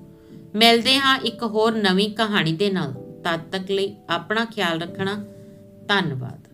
ਮਿਲਦੇ ਹਾਂ ਇੱਕ ਹੋਰ ਨਵੀਂ ਕਹਾਣੀ ਦੇ ਨਾਲ। ਤਦ ਤੱਕ ਲਈ ਆਪਣਾ ਖਿਆਲ ਰੱਖਣਾ। ਧੰਨਵਾਦ।